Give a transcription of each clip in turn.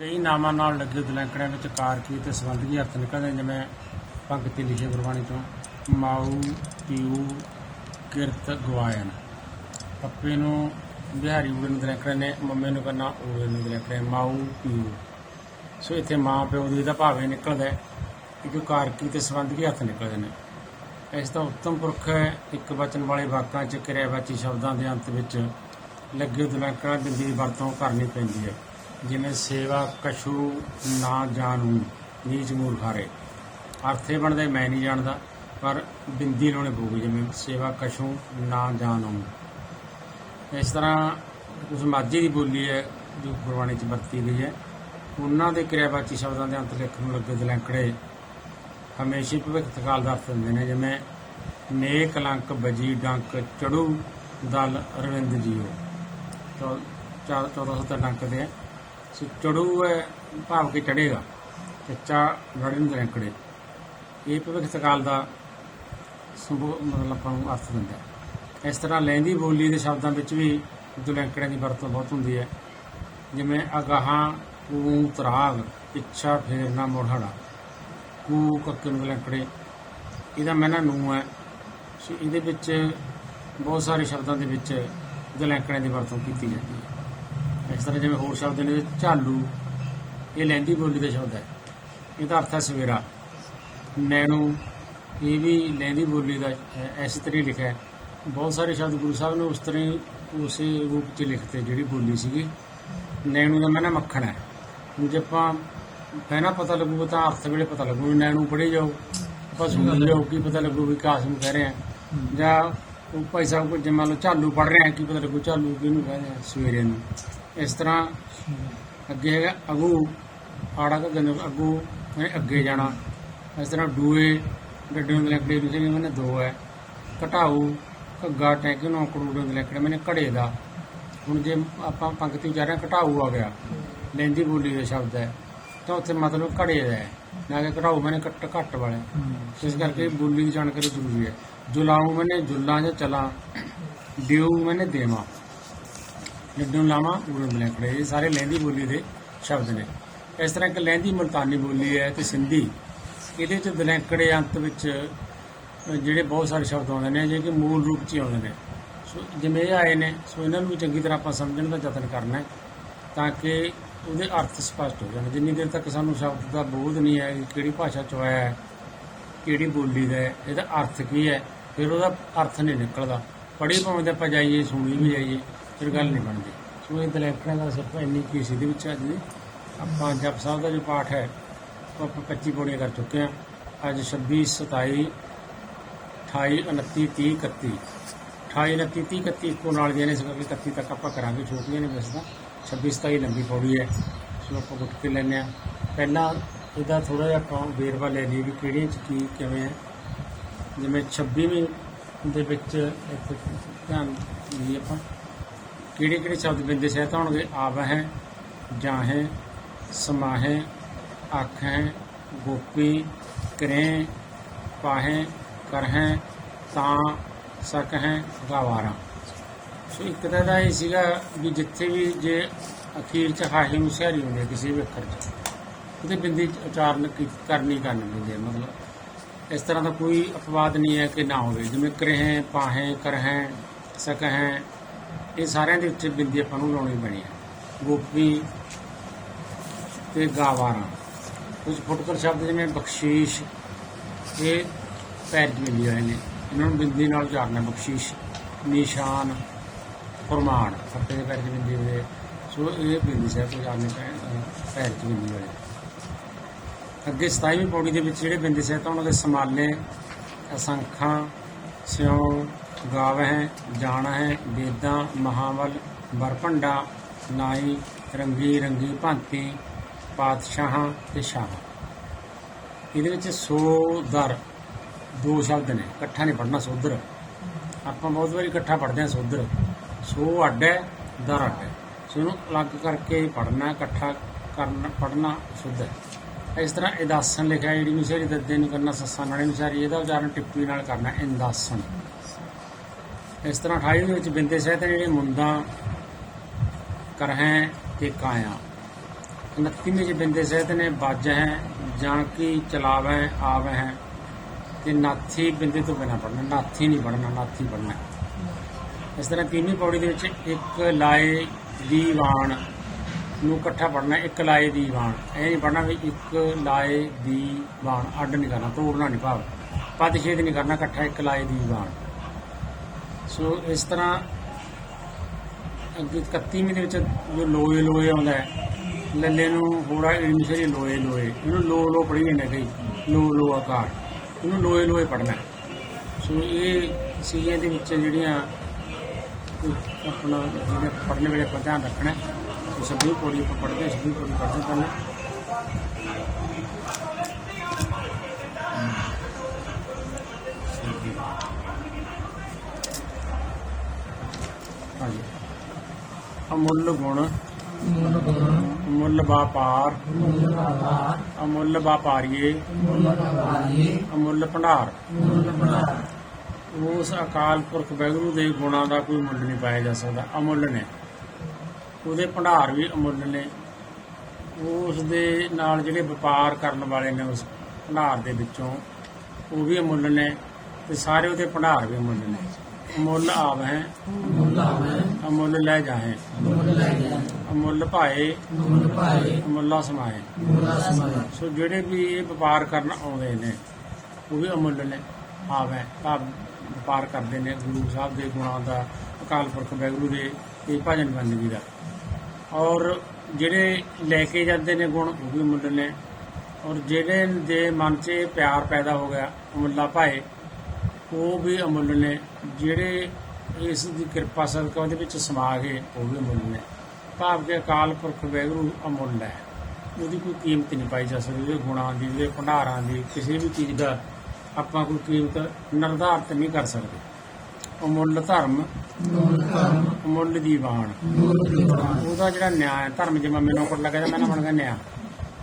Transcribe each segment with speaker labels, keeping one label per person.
Speaker 1: ਕਈ ਨਾਮਾਂ ਨਾਲ ਲੱਗੇ ਦਲੈਂਕੜਿਆਂ ਵਿੱਚ ਕਾਰਕੀ ਤੇ ਸੰਬੰਧੀ ਅਰਥ ਨਿਕਲਦੇ ਜਿਵੇਂ ਭਗਤੀ ਲਿਖੇ ਗੁਰਬਾਣੀ ਤੋਂ ਮਾਊ, ਪੀਊ, ਕਿਰਤ ਗਵਾਇਨ ਪੱਪੇ ਨੂੰ ਬਿਹਾਰੀ ਊੜੇ ਨੂੰ ਦਲੈਂਕੜੇ ਨੇ, ਮੰਮੇ ਨੂੰ ਕਰਨਾ ਊੜੇ ਨੂੰ ਦਲੈਂਕੜੇ ਮਾਊ, ਪੀਊ। ਸੋ ਇੱਥੇ ਮਾਂ ਪਿਓ ਦੀ ਦਾ ਭਾਵੇਂ ਨਿਕਲਦਾ ਹੈ ਕਿ ਕਾਰਕੀ ਤੇ ਸੰਬੰਧੀ ਅਰਥ ਨਿਕਲਦੇ ਨੇ। ਇਸ ਦਾ ਉੱਤਮ ਪੁਰਖ ਹੈ, ਇੱਕ ਵਚਨ ਵਾਲੇ ਵਾਕਾਂ 'ਚ ਕਿਰਿਆਵਾਚੀ ਸ਼ਬਦਾਂ ਦੇ ਅੰਤ ਵਿੱਚ ਲੱਗੇ ਦਲੈਂਕੜਾ ਦੀ ਵਰਤੋਂ ਕਰਨੀ ਪੈਂਦੀ ਹੈ। ਜਿਵੇਂ ਸੇਵਾ ਕਛੂ ਨਾ ਜਾਣੂ, ਨੀਚ ਮੂਰਖਾਰੇ ਅਰਥੇ ਬਣਦੇ ਮੈਂ ਨਹੀਂ ਜਾਣਦਾ, ਪਰ ਬਿੰਦੀ ਲਾਉਣੇ ਪਊਗੀ, ਜਿਵੇਂ ਸੇਵਾ ਕਛੂ ਨਾ ਜਾਣੂ। ਇਸ ਤਰ੍ਹਾਂ ਉਸ ਮਾਝੇ ਦੀ ਬੋਲੀ ਹੈ, ਜੋ ਗੁਰਬਾਣੀ 'ਚ ਵਰਤੀ ਗਈ ਹੈ। ਉਹਨਾਂ ਦੇ ਕਿਰਿਆਵਾਚੀ ਸ਼ਬਦਾਂ ਦੇ ਅੰਤ ਲਿਖਣ ਨੂੰ ਲੱਗੇ ਦਲੈਂਕੜੇ ਹਮੇਸ਼ਾ ਹੀ ਭਵਿੱਖ ਕਾਲ ਦਾ ਅਰਥ ਦਿੰਦੇ ਨੇ, ਜਿਵੇਂ, ਨੇਕ ਲੰਕ ਬਜੀ ਡੰਕ ਚੜੂ ਦਲ ਰਵਿੰਦ ਜੀਓ। ਤਾਂ 1400 ਡੰਕ ਦੇ ਚੜੂ ਹੈ ਭਾਵ ਕਿ ਚੜੇਗਾ ਤੇ ਚਾ ਲੜੇ ਨੂੰ ਦਲੈਂਕੜੇ ਇਹ ਭਵਿੱਖ ਕਾਲ ਦਾ ਸੰਬੋ, ਮਤਲਬ ਆਪਾਂ ਨੂੰ ਅਰਥ ਦਿੰਦਾ ਇਸ ਤਰ੍ਹਾਂ ਲਹਿੰਦੀ ਬੋਲੀ ਦੇ ਸ਼ਬਦਾਂ ਵਿੱਚ ਵੀ ਦੁਲੈਂਕੜਿਆਂ ਦੀ ਵਰਤੋਂ ਬਹੁਤ ਹੁੰਦੀ ਹੈ। ਜਿਵੇਂ ਅਗਾਹਾਂ, ਕੂ, ਤਰਾਗ, ਪਿੱਛਾ, ਫੇਰਨਾ, ਮੋੜਹੜਾ। ਕੂ ਕੱਕੇ ਨੂੰ ਲੰਕੜੇ ਇਹਦਾ ਮੈਨਾ ਨੂੰ ਹੈ। ਇਹਦੇ ਵਿੱਚ ਬਹੁਤ ਸਾਰੇ ਸ਼ਬਦਾਂ ਦੇ ਵਿੱਚ ਦੁਲੈਂਕੜਿਆਂ ਦੀ ਵਰਤੋਂ ਕੀਤੀ ਜਾਂਦੀ ਹੈ। ਇਸ ਤਰ੍ਹਾਂ ਜਿਵੇਂ ਹੋਰ ਸ਼ਬਦ ਨੇ ਝਾਲੂ ਇਹ ਲਹਿੰਦੀ ਬੋਲੀ ਦਾ ਸ਼ਬਦ ਹੈ। ਇਹਦਾ ਅਰਥ ਹੈ ਸਵੇਰਾ। ਨੈਣੂ ਇਹ ਵੀ ਲਹਿੰਦੀ ਬੋਲੀ ਦਾ ਹੈ, ਇਸ ਤਰ੍ਹਾਂ ਹੀ ਲਿਖਿਆ ਬਹੁਤ ਸਾਰੇ ਸ਼ਬਦ ਗੁਰੂ ਸਾਹਿਬ ਨੇ ਉਸ ਤਰ੍ਹਾਂ ਹੀ ਉਸੇ ਰੂਪ 'ਚ ਲਿਖਤੇ ਜਿਹੜੀ ਬੋਲੀ ਸੀਗੀ। ਨੈਣੂ ਦਾ ਮੈਨਾ ਮੱਖਣ ਹੈ। ਹੁਣ ਜੇ ਆਪਾਂ ਪਹਿਲਾਂ ਪਤਾ ਲੱਗੂਗਾ ਤਾਂ ਅਰਥ ਵੇਲੇ ਪਤਾ ਲੱਗੂ ਨੈਣੂ ਪੜ੍ਹੇ ਜਾਓ ਆਪਾਂ ਸੁਣ ਜਾਓ ਕੀ ਪਤਾ ਲੱਗੂ ਵੀ ਕਾਸ ਨੂੰ ਕਹਿ ਰਹੇ ਆ। ਜਾਂ ਉਹ ਭਾਈ ਸਾਹਿਬ ਕੋਈ ਜੇ ਮੰਨ ਲਓ ਝਾਲੂ ਪੜ੍ਹ ਰਹੇ ਆ ਕੀ ਪਤਾ ਲੱਗੂ ਝਾਲੂ ਕਿਹਨੂੰ ਕਹਿੰਦੇ ਆ ਸਵੇਰੇ ਨੂੰ। ਇਸ ਤਰ੍ਹਾਂ ਅੱਗੇ ਹੈਗਾ ਅਗੂ ਆੜਾ ਕਾ ਗੰਦ ਅਗੂ ਮੈਂ ਅੱਗੇ ਜਾਣਾ। ਇਸ ਤਰ੍ਹਾਂ ਡੂਏ ਡੱਡੇ ਨੂੰ ਲੱਕੜੇ ਦੂਜੇ ਨੇ ਮੈਨੇ ਦੋ ਹੈ ਘਟਾਊ ਘੱਗਾ ਟੈਂਕੀ ਨੂੰ ਕਰੂੜੇ ਦੇ ਲੱਕੜੇ ਮੈਨੇ ਘੜੇ ਦਾ। ਹੁਣ ਜੇ ਆਪਾਂ ਪੰਕਤੀ ਹਾਂ, ਘਟਾਊ ਆ ਗਿਆ। ਲੈਂਦੀ ਬੋਲੀ ਦਾ ਸ਼ਬਦ ਹੈ ਤਾਂ ਉੱਥੇ ਮਤਲਬ ਘੜੇ ਦਾ ਹੈ ਨਾ ਕਿ ਘਟਾਊ ਮੈਨੇ ਘੱਟ ਘੱਟ ਵਾਲੇ। ਇਸ ਕਰਕੇ ਬੋਲੀ ਦੀ ਜਾਣਕਾਰੀ ਜ਼ਰੂਰੀ ਹੈ ਜੁਲਾਉ ਮੈਨੇ ਜੁੱਲਾਂ ਜਾਂ ਚਲਾ ਦਿਉ ਮੈਨੇ ਦੇਵਾ। ਲੱਡੂ ਲਾਵਾਂ ਉਰਨ ਬਲੈਕੜੇ ਇਹ ਸਾਰੇ ਲਹਿੰਦੀ ਬੋਲੀ ਦੇ ਸ਼ਬਦ ਨੇ। ਇਸ ਤਰ੍ਹਾਂ ਇੱਕ ਲਹਿੰਦੀ ਮਲਤਾਨੀ ਬੋਲੀ ਹੈ ਤੇ ਸਿੰਧੀ। ਇਹਦੇ ਵਿੱਚ ਦਲੈਂਕੜੇ ਅੰਤ ਵਿੱਚ ਜਿਹੜੇ ਬਹੁਤ ਸਾਰੇ ਸ਼ਬਦ ਆਉਂਦੇ ਨੇ ਜਿਹੜੇ ਕਿ ਮੂਲ ਰੂਪ 'ਚ ਹੀ ਆਉਂਦੇ ਨੇ। ਸੋ, ਜਿਵੇਂ ਇਹ ਆਏ ਨੇ, ਸੋ ਇਹਨਾਂ ਨੂੰ ਵੀ ਚੰਗੀ ਤਰ੍ਹਾਂ ਆਪਾਂ ਸਮਝਣ ਦਾ ਯਤਨ ਕਰਨਾ ਤਾਂ ਕਿ ਉਹਦੇ ਅਰਥ ਸਪਸ਼ਟ ਹੋ ਜਾਣ। ਜਿੰਨੀ ਦੇਰ ਤੱਕ ਸਾਨੂੰ ਸ਼ਬਦ ਦਾ ਬੋਧ ਨਹੀਂ ਹੈ ਕਿ ਕਿਹੜੀ ਭਾਸ਼ਾ ਚ ਆਇਆ ਹੈ, ਕਿਹੜੀ ਬੋਲੀ ਦਾ ਹੈ, ਇਹਦਾ ਅਰਥ ਕੀ ਹੈ ਫਿਰ ਉਹਦਾ ਅਰਥ ਨਹੀਂ ਨਿਕਲਦਾ। ਪੜ੍ਹੀ ਭਾਵੇਂ ਤੇ ਆਪਾਂ ਜਾਈਏ, ਸੁਣੀ ਵੀ ਜਾਈਏ, ਫਿਰ ਗੱਲ ਨਹੀਂ ਬਣਦੀ। ਸੋ ਇਹ ਦਲੈਕੜਾਂ ਦਾ ਸਿਰਫ ਇੰਨੀ ਕੀ ਸੀ ਦੇ ਵਿੱਚ ਅੱਜ ਦੀ ਆਪਾਂ ਜਪ ਸਾਹਿਬ ਦਾ ਜੋ ਪਾਠ ਹੈ, ਉਹ ਆਪਾਂ 25 ਪੌੜੀਆਂ ਕਰ ਚੁੱਕੇ ਹਾਂ। ਅੱਜ 26 27 28 29 30 31 28 29 30 31 ਇੱਕੋ ਨਾਲ ਦੀਆਂ ਨੇ, ਇਸ ਕਰਕੇ 31 ਤੱਕ ਆਪਾਂ ਕਰਾਂਗੇ, ਛੋਟੀਆਂ ਨੇ ਵੈਸੇ ਤਾਂ। 26 27 ਲੰਬੀ ਪੌੜੀ ਹੈ। ਸੋ ਆਪਾਂ ਗੁੱਟ ਕੇ ਲੈਂਦੇ ਹਾਂ। ਪਹਿਲਾਂ ਇਹਦਾ ਥੋੜਾ ਜਿਹਾ ਆਪਾਂ ਵੇਰਵਾ ਲੈ ਲਈਏ ਵੀ ਕਿਹੜੀਆਂ ਚ ਕੀ, ਕਿਵੇਂ ਹੈ। ਜਿਵੇਂ 26ਵੀਂ ਦੇ ਵਿੱਚ ਇੱਥੇ ਧਿਆਨ ਦਈਏ ਆਪਾਂ, ਕਿਹੜੇ ਕਿਹੜੇ ਸ਼ਬਦ ਬਿੰਦੇ ਸਹਿਤ ਹੋਣਗੇ ਆਵ ਹੈ, ਜਾਂ ਹੈ ਸਮਾਹੇ ਅੱਖ ਹੈ, ਗੋਪੀ, ਕਰੇ, ਪਾਹੇ ਕਰਹੈ ਤਾਂ, ਸਕ ਹੈ, ਗਵਾਰਾ। ਸੋ ਇੱਕ ਤਾਂ ਦਾ ਇਹ ਸੀਗਾ ਵੀ ਜਿੱਥੇ ਵੀ ਜੇ ਅਖੀਰ ਚ ਹਾਹੀ ਮੁਸ਼ਿਆਰੀ ਹੁੰਦੀ ਹੈ, ਕਿਸੇ ਵੀ ਅੱਖਰ ਚ, ਉਹਦੇ ਬਿੰਦੀ ਉਚਾਰਨ ਕੀ- ਕਰਨੀ ਕਰਨੀ ਪੈਂਦੀ ਹੈ, ਮਤਲਬ ਇਸ ਤਰ੍ਹਾਂ ਦਾ ਕੋਈ ਅਪਵਾਦ ਨਹੀਂ ਹੈ ਕਿ ਨਾ ਹੋਵੇ। ਜਿਵੇਂ ਕਰਹਿ, ਪਾਹੇ, ਕਰਹਿ, ਸਕਹਿ, ਇਹ ਸਾਰਿਆਂ ਦੇ ਉੱਤੇ ਬਿੰਦੀ ਆਪਾਂ ਨੂੰ ਲਾਉਣੀ ਪੈਣੀ ਹੈ। ਗੋਪੀ ਤੇ ਗਾਵਾਰਾਂ। ਕੁਝ ਫੁੱਟਕਰ ਸ਼ਬਦ ਜਿਵੇਂ ਬਖਸ਼ੀਸ਼, ਇਹ ਪੈਰ ਚ ਮਿਲੀ ਹੋਏ ਨੇ। ਇਹਨਾਂ ਨੂੰ ਬਿੰਦੀ ਨਾਲ ਉਚਾਰਨਾ, ਬਖਸ਼ੀਸ਼, ਨਿਸ਼ਾਨ, ਫਰਮਾਨ। ਫੱਟੇ ਦੇ ਪੈਰ ਚ ਬਿੰਦੀ ਹੋਏ ਸੋ ਇਹ ਬਿੰਦੀ ਸਾਹਿਬ ਤੋਂ ਉਚਾਰਨੇ ਪੈਰ ਚ ਬਿੰਦੀ ਹੋਏ ਅੱਗੇ 27ਵੀਂ ਪੌੜੀ ਦੇ ਵਿੱਚ ਜਿਹੜੇ ਬਿੰਦੀ ਸਾਹਿਤ ਉਹਨਾਂ ਦੇ ਸਮਾਲੇ ਅਸੰਖਾਂ, ਸਿਉ ਗਾਵਹਿ ਹੈ ਵੇਦਾਂ ਮਹਾਵਲ ਵਰਪੰਡਾ ਨਾਈ, ਰੰਗੀ ਰੰਗੀ ਭਾਂਤੀ, ਪਾਤਸ਼ਾਹਾਂ ਤੇ ਸ਼ਾਹ। ਇਹਦੇ ਵਿੱਚ ਸੋ ਦਰ ਦੋ ਸ਼ਬਦ ਨੇ, ਇਕੱਠਾ ਨਹੀਂ ਪੜਨਾ ਸੋਦਰ ਆਪਾਂ ਬਹੁਤ ਵਾਰੀ ਇਕੱਠਾ ਪੜਦੇ ਹਾਂ ਸੋਦਰ ਸੋ ਅੱਡ ਹੈ, ਦਰ ਅੱਡ ਹੈ। ਸੋ ਇਹਨੂੰ ਅਲੱਗ ਕਰਕੇ ਪੜਨਾ ਇਕੱਠਾ ਕਰਨਾ ਪੜਨਾ ਸ਼ੁੱਧ ਹੈ। ਇਸ ਤਰ੍ਹਾਂ ਇਦਾਸਨ ਲਿਖਿਆ, ਜਿਹੜੀ ਮਿਸਰੀ ਦੱਦੇ ਨੂੰ ਕਰਨਾ ਸੱਸਾਂ ਨਾਲੇ ਮਿਸਾਰੀ ਇਹਦਾ ਉਚਾਰਨ ਟਿੱਪੀ ਨਾਲ ਕਰਨਾ ਇੰਦਾਸਨ ਇਸ ਤਰ੍ਹਾਂ 28 ਦੇ ਵਿੱਚ ਬਿੰਦੇ ਸਹਿਤ ਨੇ ਜਿਹੜੇ ਮੁੰਦਾਂ ਕਰਹਿ ਤੇ ਕਾਇਆ 29ਵੇਂ ਚ ਬਿੰਦੇ ਸਹਿਤ ਨੇ ਬਾਜ ਹੈ ਜਾਣਕੀ ਚਲਾਵੈ, ਆਵੈ ਹੈ। ਤੇ ਨਾਥੀ ਬਿੰਦੇ ਤੋਂ ਬਿਨਾ ਪੜਨਾ ਨਾਥੀ ਨਹੀਂ ਪੜਨਾ ਨਾਥੀ ਪੜਨਾ ਇਸ ਤਰ੍ਹਾਂ ਤੀਵੀਂ ਪੌੜੀ ਦੇ ਵਿੱਚ ਇੱਕ ਲਾਏ ਦੀਵਾਨ ਨੂੰ ਇਕੱਠਾ ਪੜਨਾ ਇੱਕ ਲਾਏ ਦੀ ਦੀਵਾਨ ਇਹ ਨਹੀਂ ਪੜਨਾ ਵੀ ਇੱਕ ਲਾਏ ਦੀ ਦੀਵਾਨ ਅੱਡ ਨਹੀਂ ਕਰਨਾ, ਤੋੜਨਾ ਨਹੀਂ ਭਾਵ। ਪਦ ਛੇਦ ਨਹੀਂ ਕਰਨਾ, ਇਕੱਠਾ ਇੱਕ ਲਾਏ ਦੀ ਦੀਵਾਨ ਸੋ ਇਸ ਤਰ੍ਹਾਂ ਅੱਗੇ 31ਵੀਂ ਦੇ ਵਿੱਚ ਜੋ ਲੋਏ ਲੋਏ ਆਉਂਦਾ ਹੈ, ਲੱਲੇ ਨੂੰ ਹੋੜਾ ਇਨਸ਼ਰੀ ਲੋਏ ਲੋਏ, ਇਹਨੂੰ ਲੋ ਲੋ ਪੜ੍ਹੀ ਜਾਂਦੇ ਕਈ ਲੋ ਲੋ ਆਕਾਰ। ਇਹਨੂੰ ਲੋਏ ਲੋਏ ਪੜਨਾ ਸੋ ਇਹ ਸੀਗੀਆਂ ਦੇ ਵਿੱਚ ਜਿਹੜੀਆਂ, ਆਪਣਾ ਜਿਹੜੇ ਪੜ੍ਹਨ ਵੇਲੇ ਆਪਾਂ ਧਿਆਨ ਰੱਖਣਾ ਪੌੜੀ ਆਪਾਂ ਪੜ੍ਹਦੇ ਹਾਂ, ਸਭੀ ਪੌੜੀ ਪੜ੍ਹਦੇ ਪਹਿਲਾਂ। ਹਾਂਜੀ। ਅਮੁੱਲ ਗੁਣ।
Speaker 2: ਮੁੱਲ ਗੁਣ।
Speaker 1: ਵਪਾਰ
Speaker 2: ਮੁੱਲ
Speaker 1: ਅਮੁੱਲ ਵਪਾਰੀਏ
Speaker 2: ਮੁੱਲ
Speaker 1: ਅਮੁੱਲ ਭੰਡਾਰ।
Speaker 2: ਮੁੱਲ
Speaker 1: ਉਸ ਅਕਾਲ ਪੁਰਖ ਵਾਹਿਗੁਰੂ ਦੇ ਗੁਣਾਂ ਦਾ ਕੋਈ ਮੁੱਲ ਨਹੀਂ ਪਾਇਆ ਜਾ ਸਕਦਾ। ਅਮੁੱਲ ਨੇ। ਉਹਦੇ ਭੰਡਾਰ ਵੀ ਅਮੁੱਲ ਨੇ। ਉਸ ਦੇ ਨਾਲ ਜਿਹੜੇ ਵਪਾਰ ਕਰਨ ਵਾਲੇ ਨੇ ਉਸ ਭੰਡਾਰ ਦੇ ਵਿੱਚੋਂ ਉਹ ਵੀ ਅਮੁੱਲ ਨੇ ਤੇ ਸਾਰੇ ਉਹਦੇ ਭੰਡਾਰ ਵੀ ਅਮੁੱਲ ਨੇ। ਅਮੁੱਲ ਆਵ ਹੈ।
Speaker 2: ਮੁੱਲ ਆਵੇ
Speaker 1: ਅਮੁੱਲ ਲੈ ਜਾਹੇ।
Speaker 2: ਮੁੱਲ ਲੈ ਜਾ
Speaker 1: ਅਮੁੱਲ ਭਾਏ। ਅਮੁੱਲਾ ਸਮਾਏ।
Speaker 2: ਮੁੱਲ ਸਮਾਏ।
Speaker 1: ਸੋ ਜਿਹੜੇ ਵੀ ਇਹ ਵਪਾਰ ਕਰਨ ਆਉਂਦੇ ਨੇ ਉਹ ਵੀ ਅਮੁੱਲ ਨੇ। ਆਵੇ ਤਾਂ ਵਪਾਰ ਕਰਦੇ ਨੇ ਗੁਰੂ ਸਾਹਿਬ ਦੇ ਗੁਣਾਂ ਦਾ ਅਕਾਲ ਪੁਰਖ ਵਾਹਿਗੁਰੂ ਦੇ ਇਹ ਭਜਨ ਬੰਦਗੀ ਦਾ। ਔਰ ਜਿਹੜੇ ਲੈ ਕੇ ਜਾਂਦੇ ਨੇ ਗੁਣ, ਉਹ ਵੀ ਅਮੁੱਲ ਨੇ। ਔਰ ਜਿਹੜੇ ਦੇ ਮਨ 'ਚ ਪਿਆਰ ਪੈਦਾ ਹੋ ਗਿਆ, ਅਮੁੱਲਾ ਭਾਏ ਉਹ ਵੀ ਅਮੁੱਲ ਨੇ। ਜਿਹੜੇ ਇਸ ਦੀ ਕਿਰਪਾ ਸਦਕਾ ਉਹਦੇ ਵਿੱਚ ਸਮਾ ਗਏ, ਉਹ ਵੀ ਅਮੁੱਲ ਨੇ। ਭਾਵ ਕਿ ਅਕਾਲ ਪੁਰਖ ਵਾਹਿਗੁਰੂ ਅਮੁੱਲ ਹੈ। ਉਹਦੀ ਕੋਈ ਕੀਮਤ ਨਹੀਂ ਪਾਈ ਜਾ ਸਕਦੀ, ਉਹਦੇ ਗੁਣਾਂ ਦੀ, ਉਹਦੇ ਭੰਡਾਰਾਂ ਦੀ, ਕਿਸੇ ਵੀ ਚੀਜ਼ ਦਾ ਆਪਾਂ ਕੋਈ ਕੀਮਤ ਨਿਰਧਾਰਤ ਨਹੀਂ ਕਰ ਸਕਦੇ। ਅਮੁੱਲ ਧਰਮ।
Speaker 2: ਮੁੱਲ
Speaker 1: ਅਮੁੱਲ ਦੀਵਾਨ ਉਹਦਾ ਜਿਹੜਾ ਨਿਆਂ ਹੈ ਧਰਮ ਜਿਵੇਂ ਮੈਨੂੰ ਕੋਲ ਲੱਗਦਾ ਮੈਂ ਨਾ ਬਣ ਗਿਆ ਨਿਆਂ।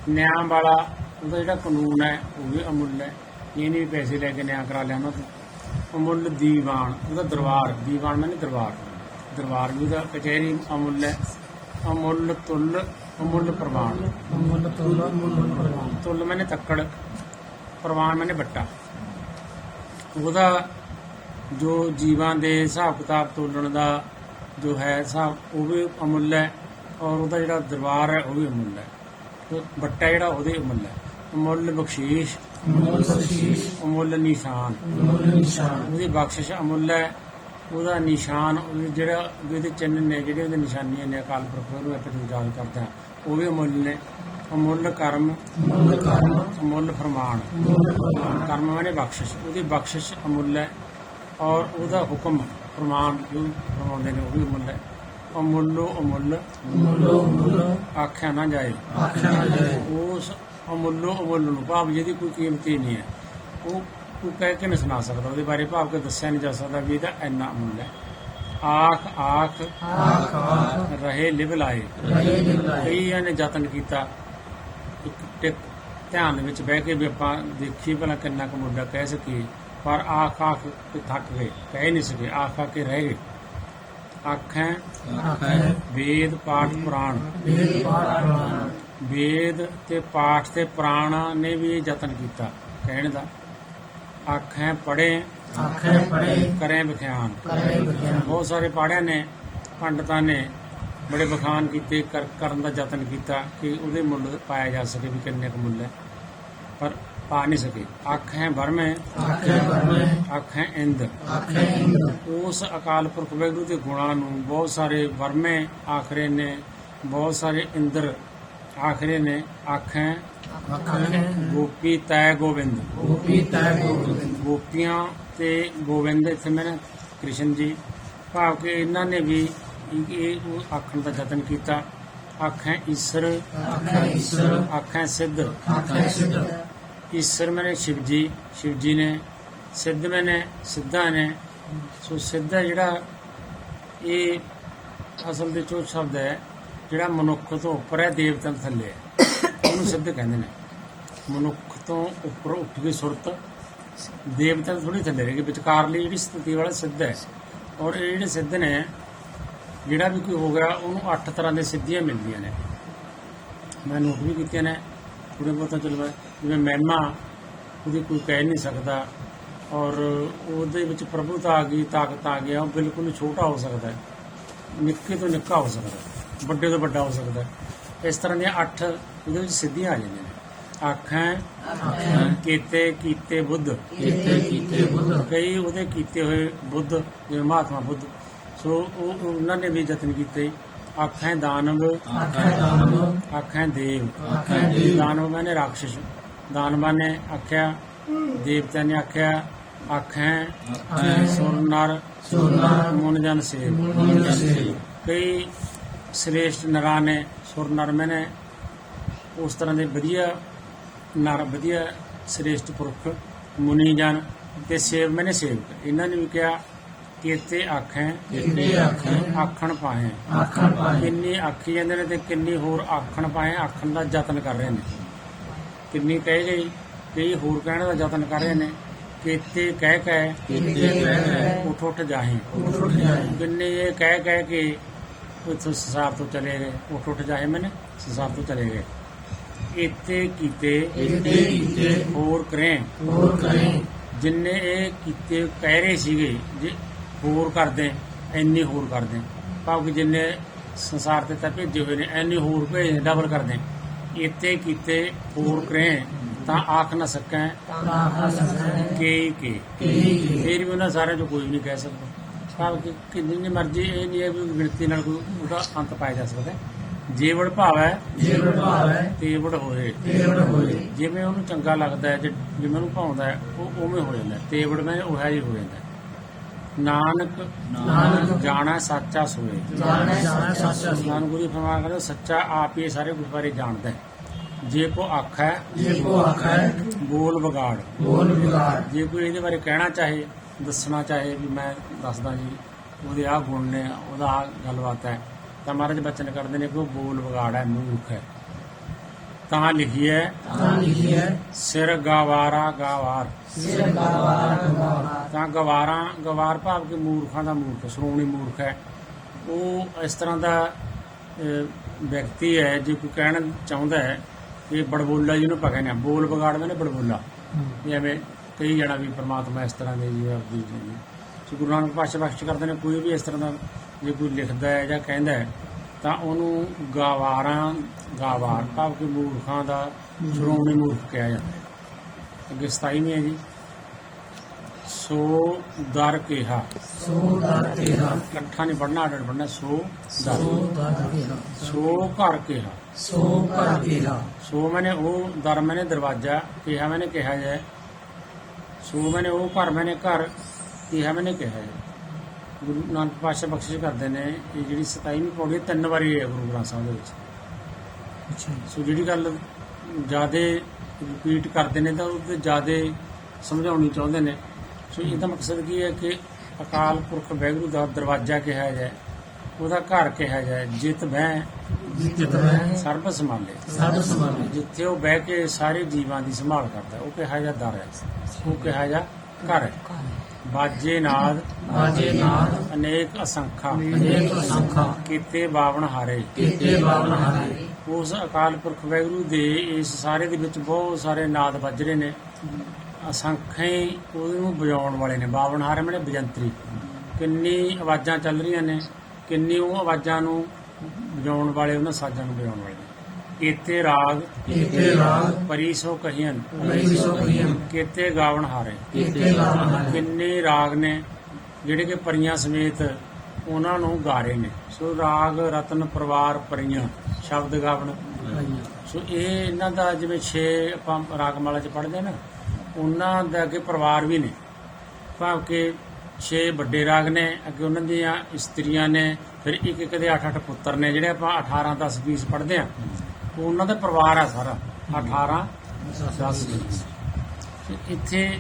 Speaker 1: ਨਿਆਂ ਵਾਲਾ ਉਹਦਾ ਜਿਹੜਾ ਕਾਨੂੰਨ ਹੈ ਉਹ ਵੀ ਅਮੁੱਲ ਹੈ। ਇਹ ਨਹੀਂ ਵੀ ਪੈਸੇ ਲੈ ਕੇ ਨਿਆਂ ਕਰਾ ਲਿਆ ਉਹਨਾਂ ਤੋਂ। ਅਮੁੱਲ ਦੀਵਾਨ ਉਹਦਾ ਦਰਬਾਰ। ਦੀਵਾਨ ਮੈਨੇ ਦਰਬਾਰ। ਦਰਬਾਰ ਵੀ ਉਹਦਾ ਕਚਹਿਰੀ ਅਮੁੱਲ ਹੈ। ਅਮੁੱਲ ਤੁੱਲ ਅਮੁੱਲ ਪ੍ਰਮਾਣ
Speaker 2: ਮੁੱਲ ਤੁਲ ਮੁੱਲ ਪ੍ਰਵਾਨ।
Speaker 1: ਤੁੱਲ ਮੈਨੇ ਤੱਕੜ ਪ੍ਰਵਾਨ ਮੈਨੇ ਬੱਟਾ। ਉਹਦਾ ਜੋ ਜੀਵਾਂ ਦੇ ਹਿਸਾਬ ਕਿਤਾਬ ਤੋਲਣ ਦਾ ਜੋ ਹੈ ਹਿਸਾਬ ਉਹ ਵੀ ਅਮੁੱਲ ਹੈ ਔਰ ਉਹਦਾ ਜਿਹੜਾ ਦਰਬਾਰ ਹੈ ਉਹ ਵੀ ਅਮੁੱਲ ਹੈ। ਤੇ ਬੱਟਾ ਜਿਹੜਾ ਉਹਦੇ ਅਮੁੱਲ ਹੈ। ਅਮੁੱਲ ਬਖਸ਼ੀਸ਼
Speaker 2: ਮੁੱਲ ਬਖਸ਼ੀਸ਼
Speaker 1: ਅਮੁੱਲ ਨਿਸ਼ਾਨ।
Speaker 2: ਮੁੱਲ ਨਿਸ਼ਾਨ।
Speaker 1: ਉਹਦੀ ਬਖਸ਼ਿਸ਼ ਅਮੁੱਲ ਹੈ ਉਹਦਾ ਨਿਸ਼ਾਨ ਜਿਹੜਾ ਉਹਦੇ ਚਿੰਨ੍ਹ ਨੇ ਜਿਹੜੇ ਉਹਦੇ ਨਿਸ਼ਾਨੀਆਂ ਨੇ ਅਕਾਲ ਪੁਰਖ ਨੂੰ ਜਦੋਂ ਯਾਦ ਕਰਦੇ ਉਹ ਵੀ ਅਮੁੱਲ ਨੇ। ਅਮੁੱਲ ਕਰਮ
Speaker 2: ਮੁੱਲ ਕਰਮ
Speaker 1: ਅਮੁੱਲ ਫਰਮਾਨ। ਕਰਮ ਮਾਨੇ ਬਖਸ਼ਿਸ਼। ਉਹਦੀ ਬਖਸ਼ਿਸ਼ ਅਮੁੱਲ ਹੈ। ਔਰ ਉਹਦਾ ਹੁਕਮ ਫਰਮਾਨ ਜੋ ਫਰਮਾਉਂਦੇ ਨੇ ਉਹ ਵੀ ਅਮੁੱਲ ਹੈ। ਅਮੁੱਲੋ ਅਮੁੱਲ।
Speaker 2: ਮੁੱਲੋ ਮੁੱਲ
Speaker 1: ਆਖਿਆ ਨਾ ਜਾਏ।
Speaker 2: ਆਖਿਆ ਨਾ ਜਾਏ।
Speaker 1: ਉਸ ਅਮੁੱਲੋ ਅਮੁੱਲ ਨੂੰ ਭਾਵ ਜਿਹਦੀ ਕੋਈ ਕੀਮਤ ਹੀ ਨਹੀਂ ਹੈ। ਉਹ ਕੋਈ ਕਹਿ ਕੇ ਨਹੀਂ ਸੁਣਾ ਸਕਦਾ ਉਹਦੇ ਬਾਰੇ ਭਾਵ ਕੇ ਦੱਸਿਆ ਨਹੀਂ ਜਾ ਸਕਦਾ ਵੀ ਇਹਦਾ ਇੰਨਾ ਅਮੁੱਲ ਹੈ। ਆਖ ਆਖ।
Speaker 2: ਆਖ
Speaker 1: ਰਹੇ ਲਿਵ ਲਾਏ।
Speaker 2: ਰਹੇ
Speaker 1: ਕਈਆਂ ਨੇ ਯਤਨ ਕੀਤਾ ਇੱਕ ਟਿਕ ਧਿਆਨ ਵਿੱਚ ਬਹਿ ਕੇ ਵੀ ਆਪਾਂ ਦੇਖੀਏ ਭਲਾ ਕਿੰਨਾ ਕੁ ਮੁੱਦਾ ਕਹਿ ਸਕੀਏ। ਪਰ ਆਖ ਆਖ ਕੇ ਥੱਕ ਗਏ ਕਹਿ ਨਹੀਂ ਸਕੇ ਆਖ ਆ ਕੇ ਰਹਿ ਗਏ। ਆਖਾਂ
Speaker 2: ਆਖੇ
Speaker 1: ਵੇਦ ਪਾਠ ਪੁਰਾਣ।
Speaker 2: ਵੇਦ ਪਾਠ ਪ੍ਰਵਾਨ
Speaker 1: ਵੇਦ ਤੇ ਪਾਠ ਤੇ ਪੁਰਾਣ ਨੇ ਵੀ ਇਹ ਯਤਨ ਕੀਤਾ ਕਹਿਣ ਦਾ। ਆਖਾਂ ਪੜੇ
Speaker 2: ਆਖੇ ਪੜੇ
Speaker 1: ਕਰੇ ਵਿਖਿਆਨ।
Speaker 2: ਕਰੇ ਵਿਗਿਆਨ
Speaker 1: ਬਹੁਤ ਸਾਰੇ ਪਾੜਿਆਂ ਨੇ ਪੰਡਤਾਂ ਨੇ ਬੜੇ ਬਖਾਨ ਕੀਤੇ ਕਰ- ਕਰਨ ਦਾ ਯਤਨ ਕੀਤਾ ਕਿ ਉਹਦੇ ਮੁੱਲ ਪਾਇਆ ਜਾ ਸਕੇ ਵੀ ਕਿੰਨੇ ਕੁ ਮੁੱਲ ਹੈ। ਪਰ ਪਾ ਨਹੀਂ ਸਕੇ। ਅੱਖ ਹੈ ਬਰਮੇ
Speaker 2: ਆਖੇ ਪਰਮੇ
Speaker 1: ਅੱਖ ਹੈ ਇੰਦ।
Speaker 2: ਆਖੇ ਇੰਦ।
Speaker 1: ਉਸ ਅਕਾਲ ਪੁਰਖ ਵਾਹਿਗੁਰੂ ਦੇ ਗੁਣਾਂ ਨੂੰ ਬਹੁਤ ਸਾਰੇ ਵਰਮੇ ਆਖਰੇ ਨੇ। ਬਹੁਤ ਸਾਰੇ ਇੰਦਰ ਆਖਰੇ ਨੇ। ਅੱਖ ਹੈ।
Speaker 2: ਆਖੇ
Speaker 1: ਗੋਪੀ ਤੈ ਗੋਬਿੰਦ
Speaker 2: ਗੋਪੀ ਤੈ ਗੋਬਿੰਦ
Speaker 1: ਗੋਪੀਆਂ ਤੇ ਗੋਬਿੰਦ ਇੱਥੇ ਮੈਂ ਕ੍ਰਿਸ਼ਨ ਜੀ ਭਾਵ ਕਿ ਇਹਨਾਂ ਨੇ ਵੀ ਇਹ- ਆਖਣ ਦਾ ਯਤਨ ਕੀਤਾ। ਅੱਖ ਹੈ ਈਸ਼ਰ।
Speaker 2: ਆਖੇ ਈਸ਼ਰ।
Speaker 1: ਅੱਖ ਹੈ ਸਿੱਧ।
Speaker 2: ਆਖੇ ਸਿੱਧ।
Speaker 1: ਈਸ਼ਰ ਮੈਨੇ ਸ਼ਿਵ ਜੀ ਸ਼ਿਵ ਜੀ ਨੇ, ਸਿੱਧ ਮੈਨੇ, ਸਿੱਧਾ ਨੇ। ਸੋ ਸਿੱਧਾ ਜਿਹੜਾ ਇਹ ਅਸਲ ਦੇ ਚੋ ਸ਼ਬਦ ਹੈ, ਜਿਹੜਾ ਮਨੁੱਖ ਤੋਂ ਉੱਪਰ ਹੈ, ਦੇਵਤਿਆਂ ਤੋਂ ਥੱਲੇ ਹੈ। ਉਹਨੂੰ ਸਿੱਧ ਕਹਿੰਦੇ ਨੇ। ਮਨੁੱਖ ਤੋਂ ਉੱਪਰ ਉੱਠ ਕੇ ਸੁਰਤ, ਦੇਵਤਿਆਂ ਤੋਂ ਥੋੜੀ ਥੱਲੇ ਰਹੇਗੀ ਵਿਚਕਾਰਲੀ ਜਿਹੜੀ ਸਥਿਤੀ ਵਾਲਾ ਸਿੱਧ ਹੈ। ਔਰ ਇਹ ਜਿਹੜੇ ਸਿੱਧ ਨੇ, ਜਿਹੜਾ ਵੀ ਕੋਈ ਹੋ ਗਿਆ, ਉਹਨੂੰ ਅੱਠ ਤਰ੍ਹਾਂ ਦੇ ਸਿੱਧੀਆਂ ਮਿਲਦੀਆਂ ਨੇ। ਮੈਂ ਨੋਟ ਵੀ ਕੀਤੀਆਂ ਨੇ। ਥੋੜੇ ਬਹੁਤਾ ਚਲੋ ਜਿਵੇਂ ਮਹਿਮਾ ਉਹਦੀ ਕੋਈ ਕਹਿ ਨਹੀਂ ਸਕਦਾ ਔਰ ਉਹਦੇ ਵਿੱਚ ਪ੍ਰਭੂਤਾ ਆ ਗਈ ਤਾਕਤ ਆ ਗਿਆ ਉਹ ਬਿਲਕੁਲ ਛੋਟਾ ਹੋ ਸਕਦਾ ਹੈ। ਨਿੱਕੇ ਤੋਂ ਨਿੱਕਾ ਹੋ ਸਕਦਾ ਹੈ ਵੱਡੇ ਤੋਂ ਵੱਡਾ ਹੋ ਸਕਦਾ ਹੈ। ਇਸ ਤਰ੍ਹਾਂ ਦੀਆਂ ਅੱਠ ਉਹਦੇ ਵਿੱਚ ਸਿੱਧੀਆਂ ਆ ਜਾਂਦੀਆਂ ਨੇ। ਅੱਖਾਂ
Speaker 2: ਆਖਾਂ
Speaker 1: ਕੀਤੇ ਕੀਤੇ ਬੁੱਧ।
Speaker 2: ਕੀਤੇ ਕੀਤੇ ਬੁੱਧ।
Speaker 1: ਕਈ ਉਹਦੇ ਕੀਤੇ ਹੋਏ ਬੁੱਧ ਜਿਵੇਂ ਮਹਾਤਮਾ ਬੁੱਧ। ਸੋ ਉਹ ਉਹਨਾਂ ਨੇ ਵੀ ਯਤਨ ਕੀਤੇ। ਆਖਾਂ ਦਾਨਵ।
Speaker 2: ਆਖਾਂ ਦਾਨਵ।
Speaker 1: ਆਖਾਂ ਦੇਵ।
Speaker 2: ਆਖਾਂ ਦੇਵ।
Speaker 1: ਦਾਨਵ ਮੈਨੇ ਰਾਖਸ਼। ਦਾਨਵਾਂ ਨੇ ਆਖਿਆ ਦੇਵਤਿਆਂ ਨੇ ਆਖਿਆ ਆਖਾਂ
Speaker 2: ਆਖਾਂ
Speaker 1: ਸੁਰ ਨਰ
Speaker 2: ਸੁਰ ਨਰ
Speaker 1: ਮਨ ਜਨ ਸੇਵ।
Speaker 2: ਮੁਨ ਸੇ
Speaker 1: ਕਈ ਸ੍ਰੇਸ਼ਟ ਨਰਾਂ ਨੇ ਸੁਰ ਨਰ ਮੈਨੇ ਉਸ ਤਰ੍ਹਾਂ ਦੇ ਵਧੀਆ ਨਰ ਵਧੀਆ ਸ੍ਰੇਸ਼ਟ ਪੁਰਖ ਮੁਨੀ ਜਨ ਤੇ ਸੇਵ ਮੈਨੇ ਸੇਵਕ ਇਹਨਾਂ ਨੇ ਵੀ ਕਿਹਾ ਕੀਤੇ ਆਖਾਂ
Speaker 2: ਕੀਤੇ ਆਖਾਂ
Speaker 1: ਆਖਣ ਪਾਏ
Speaker 2: ਆਖਾਂ ਪਾਏ
Speaker 1: ਕਿੰਨੀ ਆਖੀ ਜਾਂਦੇ ਨੇ ਤੇ ਕਿੰਨੀ ਹੋਰ ਆਖਣ ਪਾਏ ਆਖਣ ਦਾ ਯਤਨ ਕਰ ਰਹੇ ਨੇ। ਕਿੰਨੀ ਕਹਿ ਗਈ ਕਈ ਹੋਰ ਕਹਿਣ ਦਾ ਯਤਨ ਕਰ ਰਹੇ ਨੇ ਕੀਤੇ ਕਹਿ ਕਹਿ
Speaker 2: ਕੀਤੇ ਕਹਿ ਕਹਿ
Speaker 1: ਉਠ ਉਠ ਜਾਹੇ।
Speaker 2: ਉੱਠ ਉੱਠ ਜਾਏ
Speaker 1: ਕਿੰਨੇ ਇਹ ਕਹਿ ਕਹਿ ਕੇ ਉੱਥੋਂ ਸੰਸਾਰ ਤੋਂ ਚਲੇ ਗਏ। ਉੱਠ ਉੱਠ ਜਾਹੇ ਮੈਨੇ ਸੰਸਾਰ ਤੋਂ ਚਲੇ ਗਏ। ਇੱਥੇ ਕੀਤੇ
Speaker 2: ਕੀਤੇ ਕੀਤੇ
Speaker 1: ਹੋਰ ਕਰੇ।
Speaker 2: ਹੋਰ ਕਰੇ।
Speaker 1: ਜਿੰਨੇ ਇਹ ਕੀਤੇ ਕਹਿ ਰਹੇ ਸੀਗੇ ਜੇ ਹੋਰ ਕਰਦੇ ਇੰਨੇ ਹੋਰ ਕਰਦੇ। ਭਾਵ ਜਿੰਨੇ ਸੰਸਾਰ ਤੇ ਤਾਂ ਭੇਜੇ ਹੋਏ ਨੇ ਇੰਨੇ ਹੋਰ ਭੇਜ ਡਬਲ ਕਰਦੇ। ਇੱਥੇ ਕੀਤੇ ਹੋਰ ਕਰੇ ਤਾਂ ਆਖ ਨਾ ਸਕੈ। ਕੇ ਕੇ। ਫਿਰ ਵੀ ਉਹਨਾਂ ਸਾਰਿਆਂ ਚੋਂ ਕੋਈ ਨਹੀਂ ਕਹਿ ਸਕਦਾ। ਭਾਵ ਕਿ ਕਿੰਨੀ ਮਰਜ਼ੀ ਇਹ ਨਹੀਂ ਹੈ ਵੀ ਗਿਣਤੀ ਨਾਲ ਕੋਈ ਉਹਦਾ ਅੰਤ ਪਾਇਆ ਜਾ ਸਕਦਾ। ਜੀਵੜ ਭਾਵ ਹੈ।
Speaker 2: ਜੀਵ ਭਾਵ ਹੈ।
Speaker 1: ਤੇਵੜ ਹੋਏ।
Speaker 2: ਤੇਵੜ ਹੋਏ।
Speaker 1: ਜਿਵੇਂ ਉਹਨੂੰ ਚੰਗਾ ਲੱਗਦਾ ਹੈ ਜਿਵੇਂ ਉਹਨੂੰ ਭਾਉਂਦਾ ਹੈ ਉਹ ਉਵੇਂ ਹੋ ਜਾਂਦਾ। ਤੇਵੜ ਮੈਂ ਉਹ ਹੀ ਹੋ ਜਾਂਦਾ ਹੈ। ਨਾਨਕ
Speaker 2: ਨਾਨਕ।
Speaker 1: ਜਾਣਾ ਸੱਚਾ ਸੋਏ
Speaker 2: ਜਾਣੈ ਜਾਣੈ ਸੱਚਾ ਸੀ
Speaker 1: ਨਾਨਕ ਗੁਰੂ ਫਰਮਾਨ ਕਰਦਾ ਸੱਚਾ ਆਪ ਹੀ ਸਾਰੇ ਕੁਝ ਬਾਰੇ ਜਾਣਦਾ ਹੈ। ਜੇ ਕੋ ਆਖੈ
Speaker 2: ਜੇ ਕੋ ਆਖੈ
Speaker 1: ਬੋਲ ਵਿਗਾੜ।
Speaker 2: ਬੋਲ ਵਿਗਾੜ।
Speaker 1: ਜੇ ਕੋਈ ਇਹਦੇ ਬਾਰੇ ਕਹਿਣਾ ਚਾਹੇ ਦੱਸਣਾ ਚਾਹੇ ਵੀ ਮੈਂ ਦੱਸਦਾ ਜੀ ਉਹਦੇ ਆਹ ਗੁਣ ਨੇ ਉਹਦਾ ਆਹ ਗੱਲਬਾਤ ਹੈ ਤਾਂ ਮਹਾਰਾਜ ਬਚਨ ਕਰਦੇ ਨੇ ਕਿ ਉਹ ਬੋਲ ਵਿਗਾੜ ਹੈ ਮੂਰਖ ਹੈ। ਤਾਂ ਲਿਖੀਐ।
Speaker 2: ਤਾਂ ਲਿਖੀਐ।
Speaker 1: ਸਿਰ ਗਾਵਾਰਾ ਗਾਵਾਰ।
Speaker 2: ਸਿਰ ਗਾਵਾਰ ਗਾਵਾਰ।
Speaker 1: ਤਾਂ ਗਵਾਰਾਂ ਗਵਾਰ ਭਾਵ ਕਿ ਮੂਰਖਾਂ ਦਾ ਮੂਰਖ ਸ਼੍ਰੋਮਣੀ ਮੂਰਖ ਹੈ। ਉਹ ਇਸ ਤਰ੍ਹਾਂ ਦਾ ਵਿਅਕਤੀ ਹੈ ਜੇ ਕੋਈ ਕਹਿਣਾ ਚਾਹੁੰਦਾ ਹੈ ਕਿ ਬੜਬੋਲਾ ਜਿਹਨੂੰ ਆਪਾਂ ਕਹਿੰਦੇ ਆ ਬੋਲ ਵਿਗਾੜਦੇ ਨੇ ਬੜਬੋਲਾ। ਜਿਵੇਂ ਕਈ ਜਣਾ ਵੀ ਪ੍ਰਮਾਤਮਾ ਇਸ ਤਰ੍ਹਾਂ ਦੇ ਜੀ ਆਪਦੀ ਜੀ ਗੁਰੂ ਨਾਨਕ ਪਾਤਸ਼ਾਹ ਬਖਸ਼ ਕਰਦੇ ਨੇ ਕੋਈ ਵੀ ਇਸ ਤਰ੍ਹਾਂ ਦਾ ਜੇ ਕੋਈ ਲਿਖਦਾ ਹੈ ਜਾਂ ਕਹਿੰਦਾ ਹੈ ਤਾਂ ਉਹਨੂੰ ਗਾਵਾਰਾਂ ਗਾਵਾਰ ਭਾਵ ਕਿ ਮੂਰਖਾਂ ਦਾ ਸ਼੍ਰੋਮਣੀ ਮੂਰਖ ਕਿਹਾ ਜਾਂਦਾ ਹੈ। ਅੱਗੇ 27ਵੀਂ ਹੈ ਜੀ ਸੋ ਦਰ ਕਿਹਾ।
Speaker 2: ਸੋ ਦਰ ਕਿਹਾ।
Speaker 1: ਇਕੱਠਾ ਨਹੀਂ ਪੜਨਾ ਅੱਡ ਪੜਨਾ ਸੋ ਦਰ।
Speaker 2: ਸੋ ਦਰ ਕਿਹਾ।
Speaker 1: ਸੋ ਘਰ ਕਿਹਾ।
Speaker 2: ਸੋ ਘਰ ਕਿਹਾ।
Speaker 1: ਸੋ ਮੈਨੇ ਉਹ ਦਰ ਮੈਨੇ ਦਰਵਾਜ਼ਾ ਕਿਹਾ ਮੈਨੇ ਕਿਹਾ ਜਾਏ। ਸੋ ਮੈਨੇ ਉਹ ਘਰ ਮੈਨੇ ਘਰ ਕਿਹਾ ਮੈਨੇ ਕਿਹਾ ਜਾਏ। ਗੁਰੂ ਨਾਨਕ ਪਾਤਸ਼ਾਹ ਬਖਸ਼ਿਸ਼ ਕਰਦੇ ਨੇ ਇਹ ਜਿਹੜੀ 27ਵੀਂ ਪੌੜੀ ਤਿੰਨ ਵਾਰੀ ਹੈ ਗੁਰੂ ਗ੍ਰੰਥ ਸਾਹਿਬ ਦੇ ਵਿੱਚ।
Speaker 2: ਅੱਛਾ
Speaker 1: ਸੋ ਜਿਹੜੀ ਗੱਲ ਜਿਆਦੇ ਰਿਪੀਟ ਕਰਦੇ ਨੇ ਤਾਂ ਉਹਦੇ ਜਿਆਦੇ ਸਮਝਾਉਣੀ ਚਾਹੁੰਦੇ ਨੇ। ਸੋ ਇਹਦਾ ਮਕਸਦ ਕੀ ਹੈ ਕਿ ਅਕਾਲ ਪੁਰਖ ਵਾਹਿਗੁਰੂ ਦਾ ਦਰਵਾਜ਼ਾ ਕਿਹਾ ਜਾਏ ਉਹਦਾ ਘਰ ਕਿਹਾ ਜਾਏ ਜਿਤ ਬਹਿ
Speaker 2: ਜਿਤ ਮੈਂ
Speaker 1: ਸਰਬ ਸੰਭਾਲੇ।
Speaker 2: ਸਭ ਸਮਾਲੇ
Speaker 1: ਜਿੱਥੇ ਉਹ ਬਹਿ ਕੇ ਸਾਰੇ ਜੀਵਾਂ ਦੀ ਸੰਭਾਲ ਕਰਦਾ ਉਹ ਕਿਹਾ ਜਾ ਦਰ ਹੈ। ਉਹ ਕਿਹਾ ਜਾ ਘਰ ਹੈ। ਬਾਜੇ ਨਾਦ
Speaker 2: ਬਾਜੇ ਨਾਲ
Speaker 1: ਅਨੇਕ ਅਸੰਖਾ
Speaker 2: ਅਨੇਕ ਸੰਖਾ
Speaker 1: ਕੀਤੇ ਬਾਵਨ ਹਾਰੇ।
Speaker 2: ਕੀਤੇ ਬਾਵਨ ਹਾਰੇ।
Speaker 1: ਉਸ ਅਕਾਲ ਪੁਰਖ ਵਾਹਿਗੁਰੂ ਦੇ ਇਸ ਸਾਰੇ ਦੇ ਵਿੱਚ ਬਹੁਤ ਸਾਰੇ ਨਾਦ ਵੱਜ ਰਹੇ ਨੇ। ਅਸੰਖੇ ਉਹਨੂੰ ਵਜਾਉਣ ਵਾਲੇ ਨੇ। ਬਾਵਨ ਹਾਰੇ ਮਨੇ ਬਜੰਤਰੀ। ਕਿੰਨੀ ਆਵਾਜ਼ਾਂ ਚੱਲ ਰਹੀਆਂ ਨੇ ਕਿੰਨੀ ਉਹ ਆਵਾਜ਼ਾਂ ਨੂੰ ਵਜਾਉਣ ਵਾਲੇ ਉਹਨਾਂ ਸਾਜ਼ਾਂ ਨੂੰ ਵਜਾਉਣ ਵਾਲੇ ਕੀਤੇ ਰਾਗ
Speaker 2: ਕੀਤੇ ਰਾਗ
Speaker 1: ਪਰੀ ਸੋ ਕਹੀਨ
Speaker 2: ਲਈ ਸੋ ਕਹੀਮ
Speaker 1: ਕੀਤੇ ਗਾਵਨ ਹਾਰੇ।
Speaker 2: ਕੀਤੇ ਬਾਵਨ ਹਾਰੇ।
Speaker 1: ਕਿੰਨੇ ਰਾਗ ਨੇ ਜਿਹੜੇ ਕਿ ਪਰੀਆਂ ਸਮੇਤ ਉਹਨਾਂ ਨੂੰ ਗਾ ਰਹੇ ਨੇ। ਸੋ ਰਾਗ ਰਤਨ ਪਰਿਵਾਰ ਪਰੀਆਂ ਸ਼ਬਦ ਗਾਵਨ ਸੋ ਇਹ ਇਹਨਾਂ ਦਾ ਜਿਵੇਂ 6 ਆਪਾਂ ਰਾਗਮਾਲਾ ਚ ਪੜ੍ਹਦੇ ਨਾ ਉਹਨਾਂ ਦਾ ਅੱਗੇ ਪਰਿਵਾਰ ਵੀ ਨੇ। ਭਾਵ ਕਿ 6 ਵੱਡੇ ਰਾਗ ਨੇ ਅੱਗੇ ਉਹਨਾਂ ਦੀਆਂ ਇਸਤਰੀਆਂ ਨੇ ਫਿਰ ਇੱਕ ਇੱਕ ਦੇ 8-8 ਪੁੱਤਰ ਨੇ ਜਿਹੜੇ ਆਪਾਂ 18 10 20 ਪੜ੍ਹਦੇ ਆ। ਉਹਨਾਂ ਦਾ ਪਰਿਵਾਰ ਆ ਸਾਰਾ 18 10 20 ਤੇ ਇੱਥੇ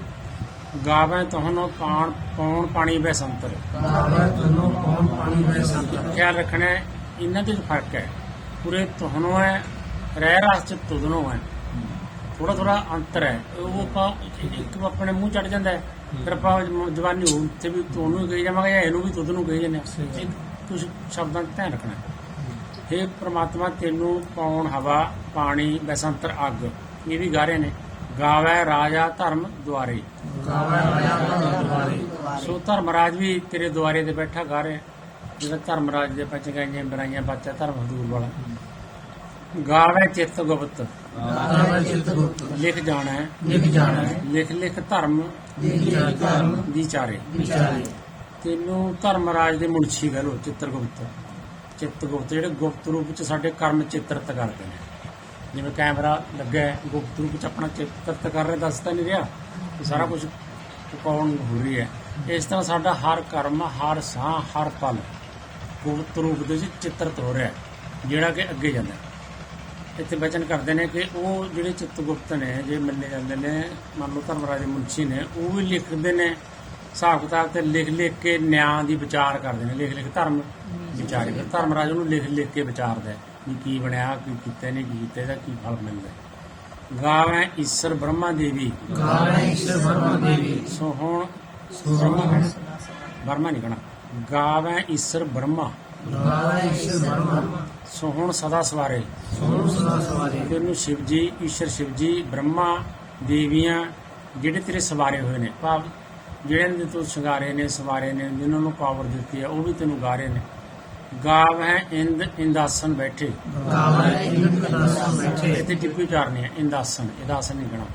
Speaker 1: ਗਾਵੇਂ ਤੁਹਾਨੂੰ ਪਾਣ ਪੌਣ ਪਾਣੀ ਵੇ ਸੰਤਰ
Speaker 2: ਬਾਬਾ ਤਨੋ ਕੌਣ ਪਾਣੀ ਮੈਂ ਸੰਤ
Speaker 1: ਖਿਆਲ ਰੱਖਣਾ ਇਹਨਾਂ ਦੇ ਫ਼ਰਕ ਹੈ। ਪੂਰੇ ਤੁਹਾਨੂੰ ਹੈ ਰਹਿ ਰਾਸ ਚ ਤੁਦਨੋਂ ਹੈ। ਥੋੜਾ ਥੋੜਾ ਅੰਤਰ ਹੈ। ਉਹ ਆਪਾਂ ਇੱਕ ਆਪਣੇ ਮੂੰਹ ਚੜ ਜਾਂਦਾ ਹੈ। ਫਿਰ ਆਪਾਂ ਜਵਾਨੀ ਹੋ ਤੇ ਵੀ ਤੁਹਾਨੂੰ ਹੀ ਕਹੀ ਜਾਵਾਂਗੇ ਜਾਂ ਇਹਨੂੰ ਵੀ ਤੁਦ ਨੂੰ ਕਹੀ ਜਾਂਦੇ ਕੁਝ ਸ਼ਬਦਾਂ ਦਾ ਧਿਆਨ ਰੱਖਣਾ। हे ਪ੍ਰਮਾਤਮਾ ਤੈਨੂੰ ਪਾਉਣ ਹਵਾ ਪਾਣੀ ਬਸੰਤਰ ਅੱਗ। ਇਹ ਵੀ ਗਾ ਰਹੇ ਨੇ। ਗਾਵੇ ਰਾਜਾ ਧਰਮ ਦੁਆਰੇ।
Speaker 2: ਗਾਵੇ ਰਾਜਾ ਧਰਮ ਦੁਆਰੇ।
Speaker 1: ਸੋ ਧਰਮਰਾਜ ਵੀ ਤੇਰੇ ਦੁਆਰੇ ਤੇ ਬੈਠਾ ਗਾ ਰਿਹਾ। ਜਿਹੜਾ ਧਰਮਰਾਜ ਦੇ ਪਚ ਗਈਆਂ ਬਰਾਈਆਂ ਬੱਚਾ ਧਰਮ ਹਦੂਰ ਵਾਲਾ। ਗਾਵੇ ਚਿੱਤ ਗੁਪਤ।
Speaker 2: ਗਾਵੇ ਚਿਤ ਗੁਪਤ।
Speaker 1: ਲਿਖ ਜਾਣਾ ਹੈ।
Speaker 2: ਲਿਖ ਜਾਣਾ
Speaker 1: ਲਿਖ ਲਿਖ ਧਰਮ
Speaker 2: ਲਿਖ ਧਰਮ ਵਿਚਾਰੇ।
Speaker 1: ਤੈਨੂੰ ਧਰਮਰਾਜ ਦੇ ਮੁਨਸ਼ੀ ਕਹ ਲੋ ਚਿੱਤਰਗੁਪਤ ਚਿੱਤਰਗੁਪਤ ਜਿਹੜੇ ਗੁਪਤ ਰੂਪ ਚ ਸਾਡੇ ਕਰਮ ਚਿੱਤਰਤ ਕਰਦੇ ਨੇ। ਜਿਵੇਂ ਕੈਮਰਾ ਲੱਗਾ ਹੈ, ਗੁਪਤ ਰੂਪ ਚ ਆਪਣਾ ਚਿੱਤਰਤ ਕਰ ਰਿਹਾ ਦੱਸਦਾ ਨਹੀਂ ਰਿਹਾ ਸਾਰਾ ਕੁਝ ਕੌਣ ਹੋ ਰਹੀ ਹੈ। ਇਸ ਤਰ੍ਹਾਂ ਸਾਡਾ ਹਰ ਕਰਮ ਹਰ ਸਾਹ ਹਰ ਪਲ ਗੁਪਤ ਰੂਪ ਦੇ ਵਿੱਚ ਚਿੱਤਰਤ ਹੋ ਰਿਹਾ ਜਿਹੜਾ ਕਿ ਅੱਗੇ ਜਾਂਦਾ ਇੱਥੇ ਬਚਨ ਕਰਦੇ ਨੇ ਕਿ ਉਹ ਜਿਹੜੇ ਚਿੱਤ ਗੁਪਤ ਨੇ ਜੇ ਮੰਨੇ ਜਾਂਦੇ ਨੇ ਮੰਨ ਲਓ ਧਰਮਰਾਜ ਮੁਨਸ਼ੀ ਨੇ ਉਹ ਵੀ ਲਿਖਦੇ ਨੇ ਹਿਸਾਬ ਕਿਤਾਬ ਤੇ ਲਿਖ ਲਿਖ ਕੇ ਨਿਆਂ ਦੀ ਵਿਚਾਰ ਕਰਦੇ ਨੇ ਲਿਖ ਲਿਖ ਧਰਮ ਵਿਚਾਰ ਕਰ ਧਰਮਰਾਜ ਉਹਨੂੰ ਲਿਖ ਲਿਖ ਕੇ ਵਿਚਾਰਦਾ ਵੀ ਕੀ ਬਣਿਆ ਕੀ ਕੀਤਾ ਨਹੀਂ ਕੀ ਕੀਤਾ ਇਹਦਾ ਕੀ ਫਲ ਮਿਲਦਾ। ਗਾਵੇਂ ਈਸ਼ਰ ਬ੍ਰਹਮਾ ਦੇਵੀ।
Speaker 2: ਗਾਵੇ ਈਸ਼ਰ ਬਰਮਾ ਦੇਵੀ।
Speaker 1: ਸੋ ਹੁਣ ਬਰਮਾ ਨਹੀਂ ਕਹਣਾ ਗਾਵੇਂ ਈਸ਼ਰ ਬ੍ਰਹਮਾ।
Speaker 2: ਗਾਵੇ ਈਸ਼ਰ ਬਰਮਾ
Speaker 1: ਸੋ ਹੁਣ ਸਦਾ ਸਵਾਰੇ।
Speaker 2: ਸੋਹਣ ਸਦਾ ਸਵਾਰੇ।
Speaker 1: ਤੈਨੂੰ ਸ਼ਿਵ ਜੀ ਈਸ਼ਰ ਸ਼ਿਵ ਜੀ ਬ੍ਰਹਮਾ ਦੇਵੀਆਂ ਜਿਹੜੇ ਤੇਰੇ ਸਵਾਰੇ ਹੋਏ ਨੇ ਭਾਵ ਜਿਹੜੇ ਨੇ ਤੂੰ ਸ਼ਿੰਗਾਰੇ ਨੇ ਸਵਾਰੇ ਨੇ ਜਿਨ੍ਹਾਂ ਨੂੰ ਪਾਵਰ ਦਿੱਤੀ ਹੈ ਉਹ ਵੀ ਤੈਨੂੰ ਗਾ ਰਹੇ ਨੇ। ਗਾਵ ਹੈ ਇੰਦ ਇੰਦਾਸਨ ਬੈਠੇ।
Speaker 2: ਗਾਵੇ ਇੰਦ ਕਦਾਸਾ ਬੈਠੇ।
Speaker 1: ਇੱਥੇ ਟਿੱਪੀ ਉਚਾਰਨੀ ਹੈ ਇੰਦਾਸਨ ਇਹਦਾ ਆਸਨ ਨਹੀਂ ਗਣਾ।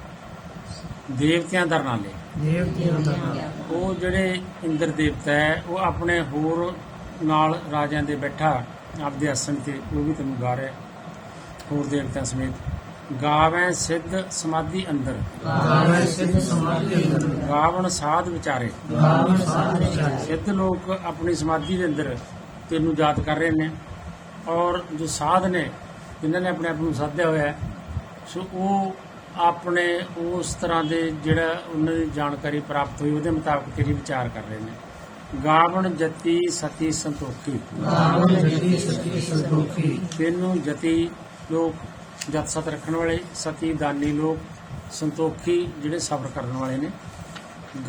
Speaker 1: ਦੇਵਤਿਆਂ ਦਰ ਨਾਲੇ
Speaker 2: ਦੇਵਤਿਆਂ ਦਾ ਨਾਮ।
Speaker 1: ਉਹ ਜਿਹੜੇ ਇੰਦਰ ਦੇਵਤਾ ਹੈ ਉਹ ਆਪਣੇ ਹੋਰ ਨਾਲ ਰਾਜਿਆਂ ਦੇ ਬੈਠਾ ਆਪਦੇ ਆਸਣ ਤੇ ਉਹ ਵੀ ਤੈਨੂੰ ਗਾ ਰਿਹਾ। ਹੋਰ ਦੇਵਤਿਆਂ ਸਮੇਤ। ਗਾਵੇਂ ਸਿੱਧ ਸਮਾਧੀ ਅੰਦਰ।
Speaker 2: ਗਾਵੇ ਸਿੱਧ ਸਮਾਧੀ ਅੰਦਰ।
Speaker 1: ਗਾਵਣ ਸਾਧ ਵਿਚਾਰੇ।
Speaker 2: ਗਾਵੇ ਸਾਧ ਵਿਚਾਰੇ।
Speaker 1: ਸਿੱਧ ਲੋਕ ਆਪਣੀ ਸਮਾਧੀ ਦੇ ਅੰਦਰ ਤੈਨੂੰ ਯਾਦ ਕਰ ਰਹੇ ਨੇ। ਔਰ ਜੋ ਸਾਧ ਨੇ ਜਿਨ੍ਹਾਂ ਨੇ ਆਪਣੇ ਆਪ ਨੂੰ ਸਾਧਿਆ ਹੋਇਆ ਹੈ ਸੋ ਉਹ ਆਪਣੇ ਉਸ ਤਰ੍ਹਾਂ ਦੇ ਜਿਹੜਾ ਉਹਨਾਂ ਦੀ ਜਾਣਕਾਰੀ ਪ੍ਰਾਪਤ ਹੋਈ ਉਹਦੇ ਮੁਤਾਬਕ ਤੇਰੀ ਵਿਚਾਰ ਕਰ ਰਹੇ ਨੇ। ਗਾਵਣ ਜਤੀ ਸਤੀ ਸੰਤੋਖੀ।
Speaker 2: ਗਾਵੇ ਜਤੀ ਸਤੀ ਸੰਤੋਖੀ।
Speaker 1: ਤੈਨੂੰ ਜਤੀ ਲੋਕ ਜਤ ਸਤ ਰੱਖਣ ਵਾਲੇ ਸਤੀ ਦਾਨੀ ਲੋਕ ਸੰਤੋਖੀ ਜਿਹੜੇ ਸਬਰ ਕਰਨ ਵਾਲੇ ਨੇ।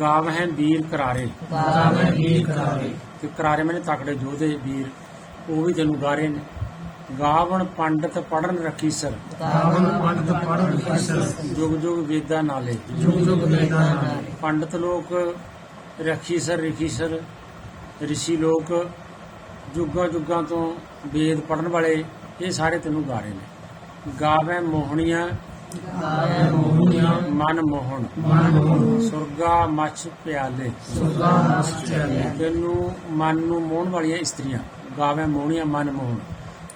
Speaker 1: ਗਾਵ ਹੈ ਵੀਰ ਕਰਾਰੇ।
Speaker 2: ਗਾਵੇ ਵੀਰ ਕਰਾਵੇ
Speaker 1: ਤੇ ਕਰਾਰੇ ਮੈਨੇ ਤਕੜੇ ਯੋਧੇ ਵੀਰ ਉਹ ਵੀ ਤੈਨੂੰ ਗਾ ਰਹੇ ਨੇ। ਗਾਵਣ ਪੰਡਤ ਪੜਨ ਰੱਖੀ ਸਰ।
Speaker 2: ਗਾਵਨ ਪੰਡਤ ਪੜਨ ਈਸ਼ਰ
Speaker 1: ਜੁਗ ਜੁਗ ਵੇਦਾਂ ਨਾਲੇ।
Speaker 2: ਜੁਗ ਜੁਗ ਵੇਦਾਂ ਨਾਲੇ।
Speaker 1: ਪੰਡਤ ਲੋਕ ਰੱਖੀ ਸਰ ਰਿਖੀ ਸਰ। ਰਿਸ਼ੀ ਲੋਕ ਜੁਗਾਂ ਜੁਗਾਂ ਤੋਂ ਵੇਦ ਪੜਨ ਵਾਲੇ ਇਹ ਸਾਰੇ ਤੈਨੂੰ ਗਾ ਰਹੇ ਨੇ। ਗਾਵੇ ਮੋਹਣੀਆਂ
Speaker 2: ਗਾਵੇ ਮੋਹਨੀਆਂ
Speaker 1: ਮਨ ਮੋਹਣ।
Speaker 2: ਮਨ ਮੋਹਨ
Speaker 1: ਸੁਰਗਾ ਮੱਛ ਪਿਆਲੇ।
Speaker 2: ਸੁਗਾ ਮਸਚਲੇ
Speaker 1: ਤੈਨੂੰ ਮਨ ਨੂੰ ਮੋਹਣ ਵਾਲੀਆਂ ਇਸਤਰੀਆਂ। ਗਾਵੇ ਮੋਹਣੀਆਂ ਮਨ ਮੋਹਣ।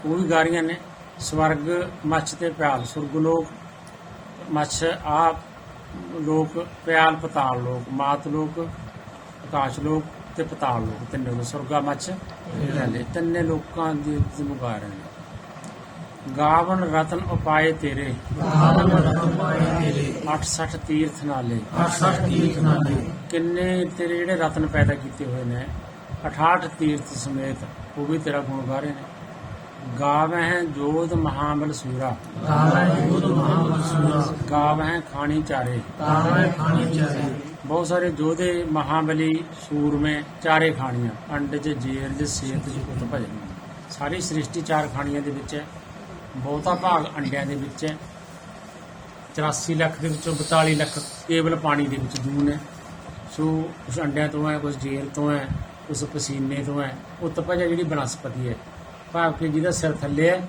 Speaker 1: ਉਹ ਵੀ ਗਾ ਰਹੀਆਂ ਨੇ। ਸਵਰਗ ਮੱਛ ਤੇ ਪਿਆਲ। ਸੁਰਗ ਲੋਕ ਮੱਛ ਆ ਲੋਕ ਪਿਆਲ ਪਤਾਲ ਲੋਕ। ਮਾਤ ਲੋਕ ਆਕਾਸ਼ ਲੋਕ ਤੇ ਪਤਾਲ ਲੋਕ। ਤਿੰਨੇ ਸੁਰਗਾ ਮੱਛ ਪਿਆਲੇ। ਤਿੰਨੇ ਲੋਕਾਂ ਦੀ ਰਹੇ ਨੇ ਗਾਵਨ ਰਤਨ ਉਪਾਏ ਤੇਰੇ।
Speaker 2: ਗਾਵਨ ਰਤਨ ਪਾਏ ਤੇਰੇ।
Speaker 1: 68 ਤੀਰਥ ਨਾਲੇ।
Speaker 2: ਅਠਸਠ ਤੀਰਥ ਨਾਲੇ।
Speaker 1: ਕਿੰਨੇ ਤੇਰੇ ਜਿਹੜੇ ਰਤਨ ਪੈਦਾ ਕੀਤੇ ਹੋਏ ਨੇ 68 ਤੀਰਥ ਸਮੇਤ ਉਹ ਵੀ ਤੇਰਾ ਗੁਣ ਗਾ ਰਹੇ ਨੇ। ਗਾਵਹਿ ਜੋਧ ਮਹਾਬਲ ਸੂਰਾ।
Speaker 2: ਗਾਵੇ ਯੁੱਧ ਮਹਾਬਲਸੂਰਾ
Speaker 1: ਗਾਵਹਿ ਖਾਣੀ ਚਾਰੇ।
Speaker 2: ਗਾਵੇ ਖਾਣੀ ਚਾਰੇ।
Speaker 1: ਬਹੁਤ ਸਾਰੇ ਜੋਧੇ ਮਹਾਬਲੀ ਸੂਰਮੇ ਚਾਰੇ ਖਾਣੀਆਂ। ਅੰਡ ਚ ਜੇਰ ਚ ਸੇਤ ਚ ਕੁੱਤ ਭਜਨ। ਸਾਰੀ ਸ੍ਰਿਸ਼ਟੀ ਚਾਰ ਖਾਣੀਆਂ ਦੇ ਵਿੱਚ ਹੈ। ਬਹੁਤਾ ਭਾਗ ਅੰਡਿਆਂ ਦੇ ਵਿੱਚ ਹੈ। 84 ਲੱਖ ਦੇ ਵਿੱਚੋਂ 42 ਲੱਖ ਕੇਵਲ ਪਾਣੀ ਦੇ ਵਿੱਚ ਦੂਨ ਹੈ। ਸੋ ਕੁਝ ਅੰਡਿਆਂ ਤੋਂ ਹੈ ਕੁਝ ਜੇਰ ਤੋਂ ਹੈ ਕੁਝ ਪਸੀਨੇ ਤੋਂ ਹੈ। ਉਤਪਜ ਹੈ ਜਿਹੜੀ ਬਨਸਪਤੀ ਹੈ, ਭਾਵ ਕਿ ਜਿਹਦਾ ਸਿਰ ਥੱਲੇ ਹੈ,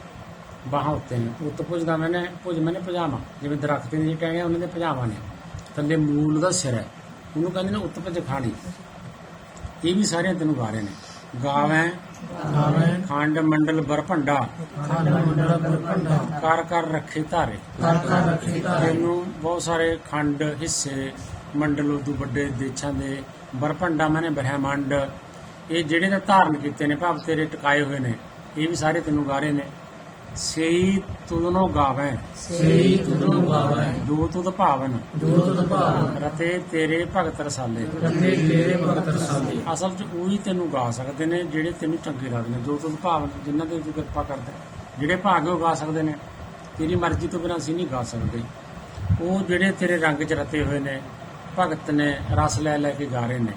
Speaker 1: ਬਾਹਾਂ ਉੱਤੇ ਨੇ। ਉਤਪਜ ਦਾ ਮੈਨੇ, ਭੁਜ ਮੈਨੇ ਪਜਾਮਾ ਜਿਵੇਂ ਦਰਖਤ ਦੇ ਟਹਿਣੀਆਂ ਉਹਨਾਂ ਦੇ ਪਜਾਮਾ ਨੇ। ਥੱਲੇ ਮੂਲ ਦਾ ਸਿਰ ਹੈ। ਉਹਨੂੰ ਕਹਿੰਦੇ ਨੇ ਉਤਪਜ ਖਾਣੀ। ਇਹ ਵੀ ਸਾਰੀਆਂ ਤੈਨੂੰ ਗਾ ਰਹੇ ਨੇ। ਗਾਵੇਂ
Speaker 2: ਗਾਵੇ
Speaker 1: ਖੰਡ ਮੰਡਲ ਬਰਭੰਡਾ।
Speaker 2: ਖੰਡ ਮੰਡਲ ਬਰਪੰਡਾ
Speaker 1: ਕਰ ਕਰ ਰੱਖੇ ਧਾਰੇ।
Speaker 2: ਕਰ ਕਰ ਰੱਖੀ ਧਾਰੇ।
Speaker 1: ਤੈਨੂੰ ਬਹੁਤ ਸਾਰੇ ਖੰਡ ਹਿੱਸੇ ਮੰਡਲ ਉਦੋਂ ਵੱਡੇ ਦੇਸ਼ਾਂ ਦੇ ਬਰਭੰਡਾ ਮਾਨੇ ਬ੍ਰਹਿਮੰਡ। ਇਹ ਜਿਹੜੇ ਨੇ ਧਾਰਨ ਕੀਤੇ ਨੇ ਭਾਵ ਤੇਰੇ ਟਿਕਾਏ ਹੋਏ ਨੇ ਇਹ ਵੀ ਸਾਰੇ ਤੈਨੂੰ ਗਾ ਰਹੇ ਨੇ। ਸਈ ਤੁਦਨੋ ਗਾਵੇਂ।
Speaker 2: ਸੇਈ ਤੁਦੋਂ ਗਾਵੇ।
Speaker 1: ਦੋ ਤੁਦ ਭਾਵਨ।
Speaker 2: ਜੋ ਤੁਧ ਭਾਵ
Speaker 1: ਰਤੇ ਤੇਰੇ ਭਗਤ ਰਸਾਲੇ।
Speaker 2: ਰਤੇ ਤੇਰੇ ਭਗਤ ਰਸਾਲੇ।
Speaker 1: ਅਸਲ 'ਚ ਉਹੀ ਤੈਨੂੰ ਗਾ ਸਕਦੇ ਨੇ ਜਿਹੜੇ ਤੈਨੂੰ ਚੰਗੇ ਲੱਗਦੇ ਨੇ। ਜੋ ਤੁਦ ਭਾਵਨ ਜਿਨ੍ਹਾਂ ਤੇ ਤੂੰ ਕਿਰਪਾ ਕਰਦਾ ਜਿਹੜੇ ਭਾਗੇ ਉਹ ਗਾ ਸਕਦੇ ਨੇ। ਤੇਰੀ ਮਰਜ਼ੀ ਤੋਂ ਬਿਨਾਂ ਅਸੀਂ ਨਹੀਂ ਗਾ ਸਕਦੇ। ਉਹ ਜਿਹੜੇ ਤੇਰੇ ਰੰਗ 'ਚ ਰਤੇ ਹੋਏ ਨੇ ਭਗਤ ਨੇ ਰਸ ਲੈ ਲੈ ਕੇ ਗਾ ਰਹੇ ਨੇ।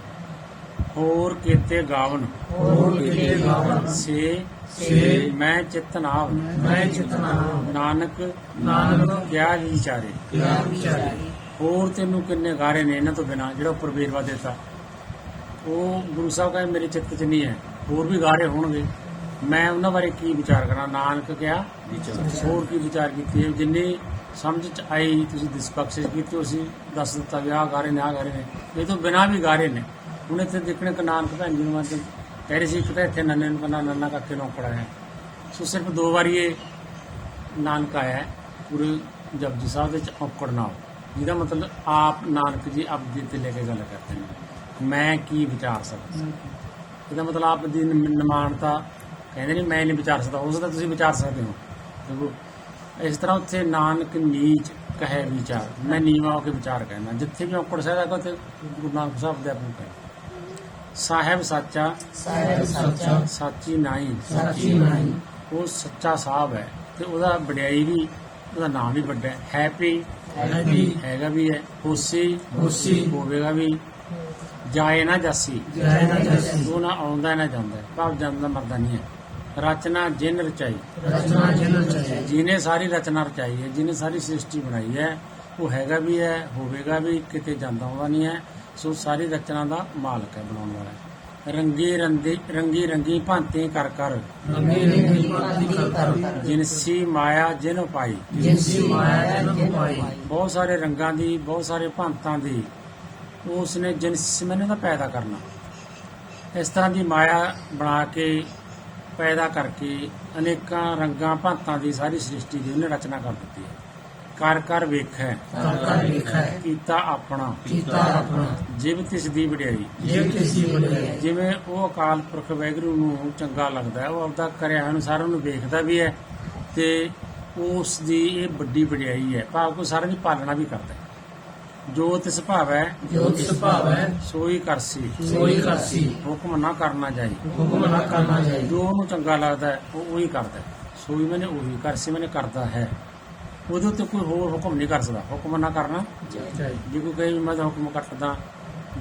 Speaker 1: ਹੋਰ ਕੀਤੇ ਗਾਵਨ।
Speaker 2: ਹੋਰ ਕਿਤੇ ਗਾਵਨ।
Speaker 1: ਸੇ
Speaker 2: ਸੇ
Speaker 1: ਮੈਂ ਚਿਤਨਾਵ
Speaker 2: ਮੈਂ ਚਿਤਨਾ
Speaker 1: ਨਾਨਕ
Speaker 2: ਨਾਨਕ
Speaker 1: ਕਿਆ ਵਿਚਾਰੇ।
Speaker 2: ਕਿਆ ਵਿਚਾਰੇ।
Speaker 1: ਹੋਰ ਤੈਨੂੰ ਕਿੰਨੇ ਗਾਰੇ ਨੇ ਇਹਨਾਂ ਤੋਂ ਬਿਨਾ ਜਿਹੜਾ ਉੱਪਰ ਵੇਰਵਾ ਦਿੱਤਾ। ਉਹ ਗੁਰੂ ਸਾਹਿਬ ਕਹਿੰਦੇ ਮੇਰੇ ਚਿੱਤ 'ਚ ਨਹੀਂ ਹੈ ਹੋਰ ਵੀ ਗਾਰੇ ਹੋਣਗੇ। ਮੈਂ ਉਹਨਾਂ ਬਾਰੇ ਕੀ ਵਿਚਾਰ ਕਰਾਂ? ਨਾਨਕ ਕਿਹਾ ਹੋਰ ਕੀ ਵਿਚਾਰ ਕੀਤੀ? ਹੈ ਜਿੰਨੀ ਸਮਝ 'ਚ ਆਈ ਤੁਸੀਂ ਦਿਸਪਕਸ਼ ਕੀਤੀ ਉਹ ਅਸੀਂ ਦੱਸ ਦਿੱਤਾ ਵੀ ਆਹ ਗਾਰੇ ਨੇ ਆਹ ਗਾਰੇ ਨੇ। ਇਹ ਤੋਂ ਬਿਨਾ ਵੀ ਗਾਰੇ ਨੇ। ਹੁਣ ਇੱਥੇ ਦੇਖਣੇ ਕਿ ਨਾਨਕ ਭੈਣ ਜੀ ਨੂੰ ਮੈਂ ਤੇ ਕਹਿ ਰਹੀ ਸੀ ਇੱਕ ਤਾਂ ਇੱਥੇ ਨੰਨੇ ਨੂੰ ਕਹਿੰਦਾ ਨੰਨਾ ਕਾਕੇ ਨੂੰ ਔਕੜਾ ਸੋ ਸਿਰਫ ਦੋ ਵਾਰੀ ਇਹ ਨਾਨਕ ਆਇਆ ਹੈ, ਪੂਰੇ ਜਪਜੀ ਸਾਹਿਬ ਵਿੱਚ ਔਕੜ ਨਾ ਜਿਹਦਾ ਮਤਲਬ ਆਪ ਨਾਨਕ ਜੀ ਆਪਦੀ ਤੇ ਲੈ ਕੇ ਗੱਲ ਕਰਦੇ ਨੇ। ਮੈਂ ਕੀ ਵਿਚਾਰ ਸਕਦਾ? ਇਹਦਾ ਮਤਲਬ ਆਪ ਦੀ ਨਿ- ਕਹਿੰਦੇ ਨਹੀਂ ਮੈਂ ਨਹੀਂ ਵਿਚਾਰ ਸਕਦਾ। ਹੋ ਸਕਦਾ ਤੁਸੀਂ ਵਿਚਾਰ ਸਕਦੇ ਹੋ। ਦੇਖੋ, ਇਸ ਤਰ੍ਹਾਂ ਉੱਥੇ ਨਾਨਕ ਨੀਚ ਕਹੇ ਵਿਚਾਰ। ਮੈਂ ਨੀਵਾਂ ਹੋ ਕੇ ਵਿਚਾਰ ਕਹਿੰਦਾ ਜਿੱਥੇ ਵੀ ਔਕੜ ਸਾਹਿਬ ਉੱਥੇ ਗੁਰੂ ਨਾਨਕ ਸਾਹਿਬ ਦੇ ਆਪਣੀ ਕਹੇ। ਸਾਹਿਬ ਸੱਚਾ
Speaker 2: ਸਾਹਿਬ ਸੱਚਾ
Speaker 1: ਸਾਚੀ ਨਾਈ
Speaker 2: ਸੱਚੀ ਨਹੀਂ।
Speaker 1: ਉਹ ਸੱਚਾ ਸਾਹਿਬ ਹੈ ਤੇ ਉਹਦਾ ਵਡਿਆਈ ਵੀ ਉਹਦਾ ਨਾਮ ਵੀ ਵੱਡਾ ਹੈ। ਹੈਪੀ
Speaker 2: ਹੈ ਵੀ।
Speaker 1: ਹੈਗਾ ਵੀ ਹੈ। ਹੋਸੀ
Speaker 2: ਹੋਸੀ।
Speaker 1: ਹੋਵੇਗਾ ਵੀ। ਜਾਏ ਨਾ ਜਾਸੀ।
Speaker 2: ਜੈ ਨਾ ਜਸੀ।
Speaker 1: ਉਹ ਨਾ ਆਉਂਦਾ ਨਾ ਜਾਂਦਾ ਭਾਵ ਜਾਂਦਾ ਮਰਦਾ ਨਹੀਂ ਹੈ। ਰਚਨਾ ਜਿਨ ਰਚਾਈ।
Speaker 2: ਰਚਨਾ ਜਨ ਚਾਹੇ
Speaker 1: ਜਿਹਨੇ ਸਾਰੀ ਰਚਨਾ ਰਚਾਈ ਹੈ ਜਿਹਨੇ ਸਾਰੀ ਸ੍ਰਿਸ਼ਟੀ ਬਣਾਈ ਹੈ ਉਹ ਹੈਗਾ ਵੀ ਹੈ ਹੋਵੇਗਾ ਵੀ ਕਿਤੇ ਜਾਂਦਾ ਆਉਂਦਾ ਨਹੀਂ ਹੈ। ਸੋ ਸਾਰੀ ਰਚਨਾ ਦਾ ਮਾਲਕ ਹੈ ਬਣਾਉਣ ਵਾਲਾ ਹੈ। ਰੰਗੀ ਰੰਦੀ ਰੰਗੀ ਰੰਗੀ ਭਾਂਤੀ ਕਰ ਕਰ।
Speaker 2: ਰੰਗੇ ਰੰਗੀ ਪਾਤੀ ਕਰ ਕਰ।
Speaker 1: ਜਿਨਸੀ ਮਾਇਆ ਜਿਨ ਪਾਈ
Speaker 2: ਜਿਨਸੀ ਮਾਇਆ ਜਨ ਪਾਈ
Speaker 1: ਬਹੁਤ ਸਾਰੇ ਰੰਗਾਂ ਦੀ ਬਹੁਤ ਸਾਰੇ ਭਾਂਤਾਂ ਦੀ ਉਸ ਨੇ ਜਿਨਸ ਮੈਨੂੰ ਦਾ ਪੈਦਾ ਕਰਨਾ। ਇਸ ਤਰ੍ਹਾਂ ਦੀ ਮਾਇਆ ਬਣਾ ਕੇ ਪੈਦਾ ਕਰਕੇ ਅਨੇਕਾਂ ਰੰਗਾਂ ਭਾਂਤਾਂ ਦੀ ਸਾਰੀ ਸ੍ਰਿਸ਼ਟੀ ਦੀ ਉਹਨੇ ਰਚਨਾ ਕਰ ਦਿੱਤੀ ਹੈ। ਕਰ ਕਰ ਵੇਖੈ।
Speaker 2: ਕਰ ਕਰ ਹੈ
Speaker 1: ਕੀਤਾ ਆਪਣਾ।
Speaker 2: ਕੀਤਾ ਆਪਣਾ।
Speaker 1: ਜਿਵ ਤਿਸ ਦੀ ਵਡਿਆਈ।
Speaker 2: ਜੇ ਕਿਸੇ ਬਣੇ
Speaker 1: ਜਿਵੇਂ ਉਹ ਅਕਾਲ ਪੁਰਖ ਵੈਗਰੂ ਨੂੰ ਚੰਗਾ ਲੱਗਦਾ ਹੈ ਉਹ ਆਪਦਾ ਕਰਿਆ ਹੋਇਆ ਨੂੰ ਸਾਰਿਆਂ ਨੂੰ ਵੇਖਦਾ ਵੀ ਹੈ ਤੇ ਉਸ ਦੀ ਇਹ ਵੱਡੀ ਵਡਿਆਈ ਹੈ। ਭਾਵ ਕੋ ਸਾਰਿਆਂ ਦੀ ਪਾਲਣਾ ਵੀ ਕਰਦਾ ਹੈ। ਜੋ ਤਿਸ ਭਾਵ ਹੈ
Speaker 2: ਜੋ ਤਿਸ ਭਾਵ ਹੈ
Speaker 1: ਸੋਈ ਕਰਸੀ
Speaker 2: ਸੋਈ ਕਰਸੀ
Speaker 1: ਹੁਕਮ ਨਾ ਕਰਨਾ ਜਾਈ।
Speaker 2: ਹੁਕਮ ਨਾ ਕਰਨਾ ਚਾਹੀਦਾ
Speaker 1: ਜੋ ਉਹਨੂੰ ਚੰਗਾ ਲੱਗਦਾ ਉਹ ਉਹੀ ਕਰਦਾ। ਸੋਈ ਮੈਨੇ ਉਹੀ ਕਰਸੀ ਮੈਨੇ ਕਰਦਾ ਹੈ। ਉਹਦੇ ਉੱਤੇ ਕੋਈ ਹੋਰ ਹੁਕਮ ਨਹੀਂ ਕਰ ਸਕਦਾ। ਹੁਕਮ ਨਾ ਕਰਨਾ। ਜੇ ਕੋਈ ਕਹੇ ਮੈਂ ਤਾਂ ਹੁਕਮ ਕੱਟਦਾ,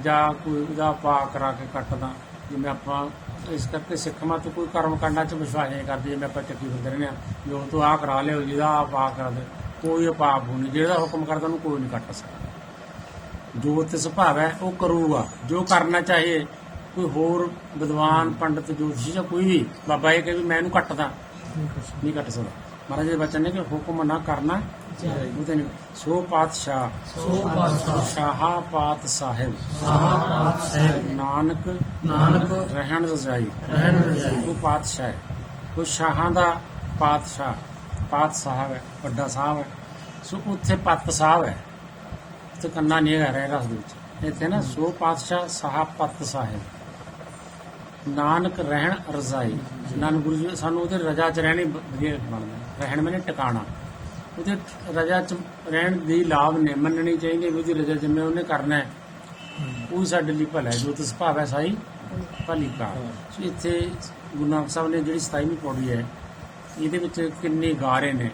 Speaker 1: ਜਾਂ ਕੋਈ ਉਹਦਾ ਪਾ ਕਰਾ ਕੇ ਕੱਟਦਾ, ਜਿਵੇਂ ਆਪਾਂ ਇਸ ਕਰਕੇ ਸਿੱਖ ਮਤ ਕੋਈ ਕਰਮ ਕਾਂਡਾਂ ਚ ਵਿਸ਼ਵਾਸ ਨਹੀਂ ਕਰਦੇ, ਜਿਵੇਂ ਆਪਾਂ ਚੱਕੀ ਫਿਰਦੇ ਰਹਿੰਦੇ ਆ ਜੋ ਤੂੰ ਆਹ ਕਰਾ ਲਿਓ ਜਿਹਦਾ ਆਹ ਪਾ ਕਰਾ ਦੇ, ਕੋਈ ਪਾਪ ਨਹੀਂ। ਜਿਹੜਾ ਹੁਕਮ ਕਰਦਾ, ਉਹਨੂੰ ਕੋਈ ਨਹੀਂ ਕੱਟ ਸਕਦਾ। ਜੋ ਤੇ ਸੁਭਾਵ ਹੈ, ਉਹ ਕਰੂਗਾ। ਜੋ ਕਰਨਾ ਚਾਹੇ, ਕੋਈ ਹੋਰ ਵਿਦਵਾਨ, ਪੰਡਤ ਜੋਸ਼ੀ ਜਾਂ ਕੋਈ ਵੀ, ਬਾਬਾ ਇਹ ਕਹੇ ਵੀ ਮੈਂ ਇਹਨੂੰ ਕੱਟਦਾ, ਨਹੀਂ ਕੱਟ ਸਕਦਾ। ਮਹਾਰਾਜ ਦੇ ਬਚਨ ਨੇ ਕਿ ਹੁਕਮ ਨਾ ਕਰਨਾ ਉਹਦੇ ਨਹੀਂ ਸੋ ਪਾਤਸ਼ਾਹ
Speaker 2: ਸੋ ਪਾਤਸ਼ਾਹ।
Speaker 1: ਸ਼ਾਹਾ ਪਾਤ ਸਾਹਿਬ।
Speaker 2: ਸਾਹਾ ਪਾਤ ਸਾਹਿਬ।
Speaker 1: ਨਾਨਕ
Speaker 2: ਨਾਨਕ
Speaker 1: ਰਹਿਣ ਰਜਾਈ।
Speaker 2: ਰਹਿਣ ਰਜਾਈ।
Speaker 1: ਉਹ ਪਾਤਸ਼ਾਹ ਉਹ ਸ਼ਾਹਾਂ ਦਾ ਪਾਤਸ਼ਾਹ ਪਾਤ ਸਾਹਿਬ ਹੈ ਵੱਡਾ ਸਾਹਿਬ ਹੈ। ਸੋ ਉੱਥੇ ਪੱਤ ਸਾਹਿਬ ਹੈ। ਤੇ ਕੰਨਾ ਨਹੀਂ ਰਹਿ ਰਸ ਦੇ ਵਿੱਚ। ਇੱਥੇ ਨਾ ਸੋ ਪਾਤਸ਼ਾਹ ਸਾਹਾ ਪੱਤ ਸਾਹਿਬ। ਨਾਨਕ ਰਹਿਣ ਰਜ਼ਾਈ ਨਾਨਕ ਗੁਰੂ ਜੀ ਸਾਨੂੰ ਉਹਦੇ ਰਜਾ 'ਚ ਰਹਿਣੀ ਵਧੀਆ ਬਣਦਾ ਰਹਿਣ ਮੈਨੇ ਟਿਕਾਣਾ। ਉਹਦੇ ਰਜਾ 'ਚ ਰਹਿਣ ਦੀ ਲਾਭ ਨੇ ਮੰਨਣੀ ਚਾਹੀਦੀ ਵੀ ਉਹਦੀ ਰਜਾ ਜਿਵੇਂ ਉਹਨੇ ਕਰਨਾ ਹੈ। ਉਹ ਸਾਡੇ ਲਈ ਭਲਾ ਹੈ। ਜੋ ਤਿਸ ਭਾਵ ਹੈ ਸਾਈ ਭਲੀ ਕਾਰ ਸੋ ਇੱਥੇ ਗੁਰੂ ਨਾਨਕ ਸਾਹਿਬ ਨੇ ਜਿਹੜੀ 27ਵੀਂ ਪੌੜੀ ਹੈ ਇਹਦੇ ਵਿੱਚ ਕਿੰਨੇ ਗਾਰੇ ਨੇ।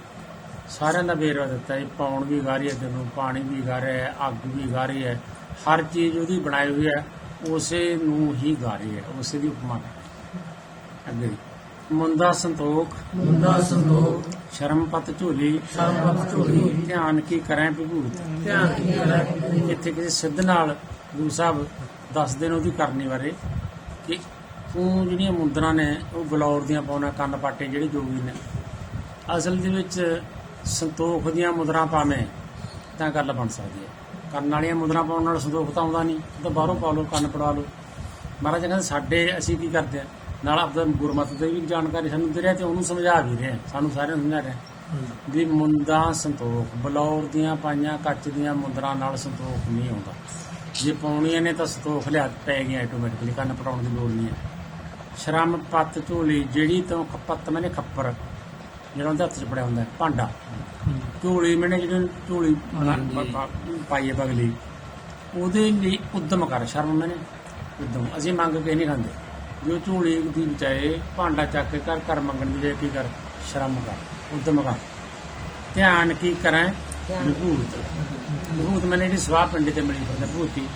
Speaker 1: ਸਾਰਿਆਂ ਦਾ ਵੇਰਵਾ ਦਿੱਤਾ ਹੈ। ਪੌਣ ਵੀ ਗਾਰੀ ਹੈ ਤੈਨੂੰ ਪਾਣੀ ਵੀ ਗਾਰਿਆ ਹੈ ਅੱਗ ਵੀ ਗਾਰੀ ਹੈ। ਹਰ ਚੀਜ਼ ਉਹਦੀ ਬਣਾਈ ਹੋਈ ਹੈ। ਉਸੇ ਨੂੰ ਹੀ ਗਾਰੀ ਹੈ ਉਸੇ ਦੀ ਉਪਮਾ। ਹੈ ਅੱਗੇ। ਮੁੰਦਾ ਸੰਤੋਖ।
Speaker 2: ਮੁੰਡਾ ਸੰਤੋਖ।
Speaker 1: ਸ਼ਰਮਪਤ ਝੋਲੀ।
Speaker 2: ਸਰਬਤ ਝੋਲੀ।
Speaker 1: ਧਿਆਨ ਕੀ ਕਰੈ ਵਿਭੂਤ।
Speaker 2: ਧਿਆਨ ਕੀ ਕਰੇ
Speaker 1: ਇੱਥੇ ਕਿਸੇ ਸਿੱਧ ਨਾਲ ਗੁਰੂ ਸਾਹਿਬ ਦੱਸਦੇ ਨੇ ਉਹਦੀ ਕਰਨੀ ਬਾਰੇ ਕਿ ਤੂੰ ਜਿਹੜੀਆਂ ਮੁੰਦਰਾਂ ਨੇ ਉਹ ਬਲੌਰ ਦੀਆਂ ਪਾਉਣਾ ਕੰਨ ਪਾਟੇ ਜਿਹੜੇ ਜੋਗੀ ਨੇ। ਅਸਲ ਦੇ ਵਿੱਚ ਸੰਤੋਖ ਦੀਆਂ ਮੁਦਰਾਂ ਪਾਵੇਂ ਤਾਂ ਗੱਲ ਬਣ ਸਕਦੀ ਹੈ। ਕੰਨ ਵਾਲੀਆਂ ਮੁਦਰਾਂ ਪਾਉਣ ਨਾਲ ਸੰਤੋਖ ਤਾਂ ਆਉਂਦਾ ਨਹੀਂ। ਤਾਂ ਬਾਹਰੋਂ ਪਾ ਲਓ ਕੰਨ ਪੜਾ ਲਓ। ਮਹਾਰਾਜ ਕਹਿੰਦੇ ਸਾਡੇ ਅਸੀਂ ਕੀ ਕਰਦੇ ਆ? ਨਾਲ ਆਪਦਾ ਗੁਰਮਤਿ ਦੀ ਵੀ ਜਾਣਕਾਰੀ ਸਾਨੂੰ ਦੇ ਰਿਹਾ ਤੇ ਉਹਨੂੰ ਸਮਝਾ ਵੀ ਰਹੇ। ਸਾਨੂੰ ਸਾਰਿਆਂ ਨੂੰ ਸਮਝਾ ਰਿਹਾ। ਵੀ ਮੁੰਦਾ ਸੰਤੋਖ ਬਲੌਰ ਦੀਆਂ ਪਾਈਆਂ ਕੱਚ ਦੀਆਂ ਮੁੰਦਰਾਂ ਨਾਲ ਸੰਤੋਖ ਨਹੀਂ ਆਉਂਦਾ। ਜੇ ਪਾਉਣੀਆਂ ਨੇ ਤਾਂ ਸੰਤੋਖ ਲਿਆ ਪੈ ਗਈਆਂ ਆਟੋਮੈਟਿਕਲੀ ਕੰਨ ਪੜਾਉਣ ਦੀ ਲੋੜ ਨਹੀਂ ਹੈ। ਸ਼ਰਮ ਪੱਤ ਝੋਲੀ ਜਿਹੜੀ ਤੋਂ ਖਪਤ ਮੈਨੇ ਖੱਪਰ। ਜਿਹੜਾ ਉਹਦੇ ਹੱਥ 'ਚ ਫੜਿਆ ਹੁੰਦਾ ਹੈ, ਭਾਂਡਾ। ਝੋਲੀ ਮੈਨੇ ਜਿਹੜੀ ਝੋਲੀ
Speaker 2: ਹਾਂਜੀ।
Speaker 1: ਪ- ਪ- ਪਾਈ ਹੈ ਬਗਲੀ ਉਹਦੇ ਲਈ ਉਦਮ ਕਰ ਸ਼ਰਮ ਮੈਨੇ ਉਦਮ। ਅਸੀਂ ਮੰਗ ਕੇ ਨਹੀਂ ਖਾਂਦੇ। ਜੋ ਝੋਲੀ ਦੀ ਬਚਾਏ ਭਾਂਡਾ ਚੱਕ ਕੇ ਘਰ ਘਰ ਮੰਗਣ ਦੀ ਕੀ ਕਰ? ਸ਼ਰਮ ਕਰ ਉਦਮ ਕਰ। ਧਿਆਨ ਕੀ ਕਰਾਂ? ਵਿਭੂਤ ਵਿਭੂਤ ਮੈਨੇ ਜਿਹੜੀ ਸਵਾਹ ਪਿੰਡ ਤੇ ਮਿਲੀ ਫਿਰਦਾ ਭੂਤੀ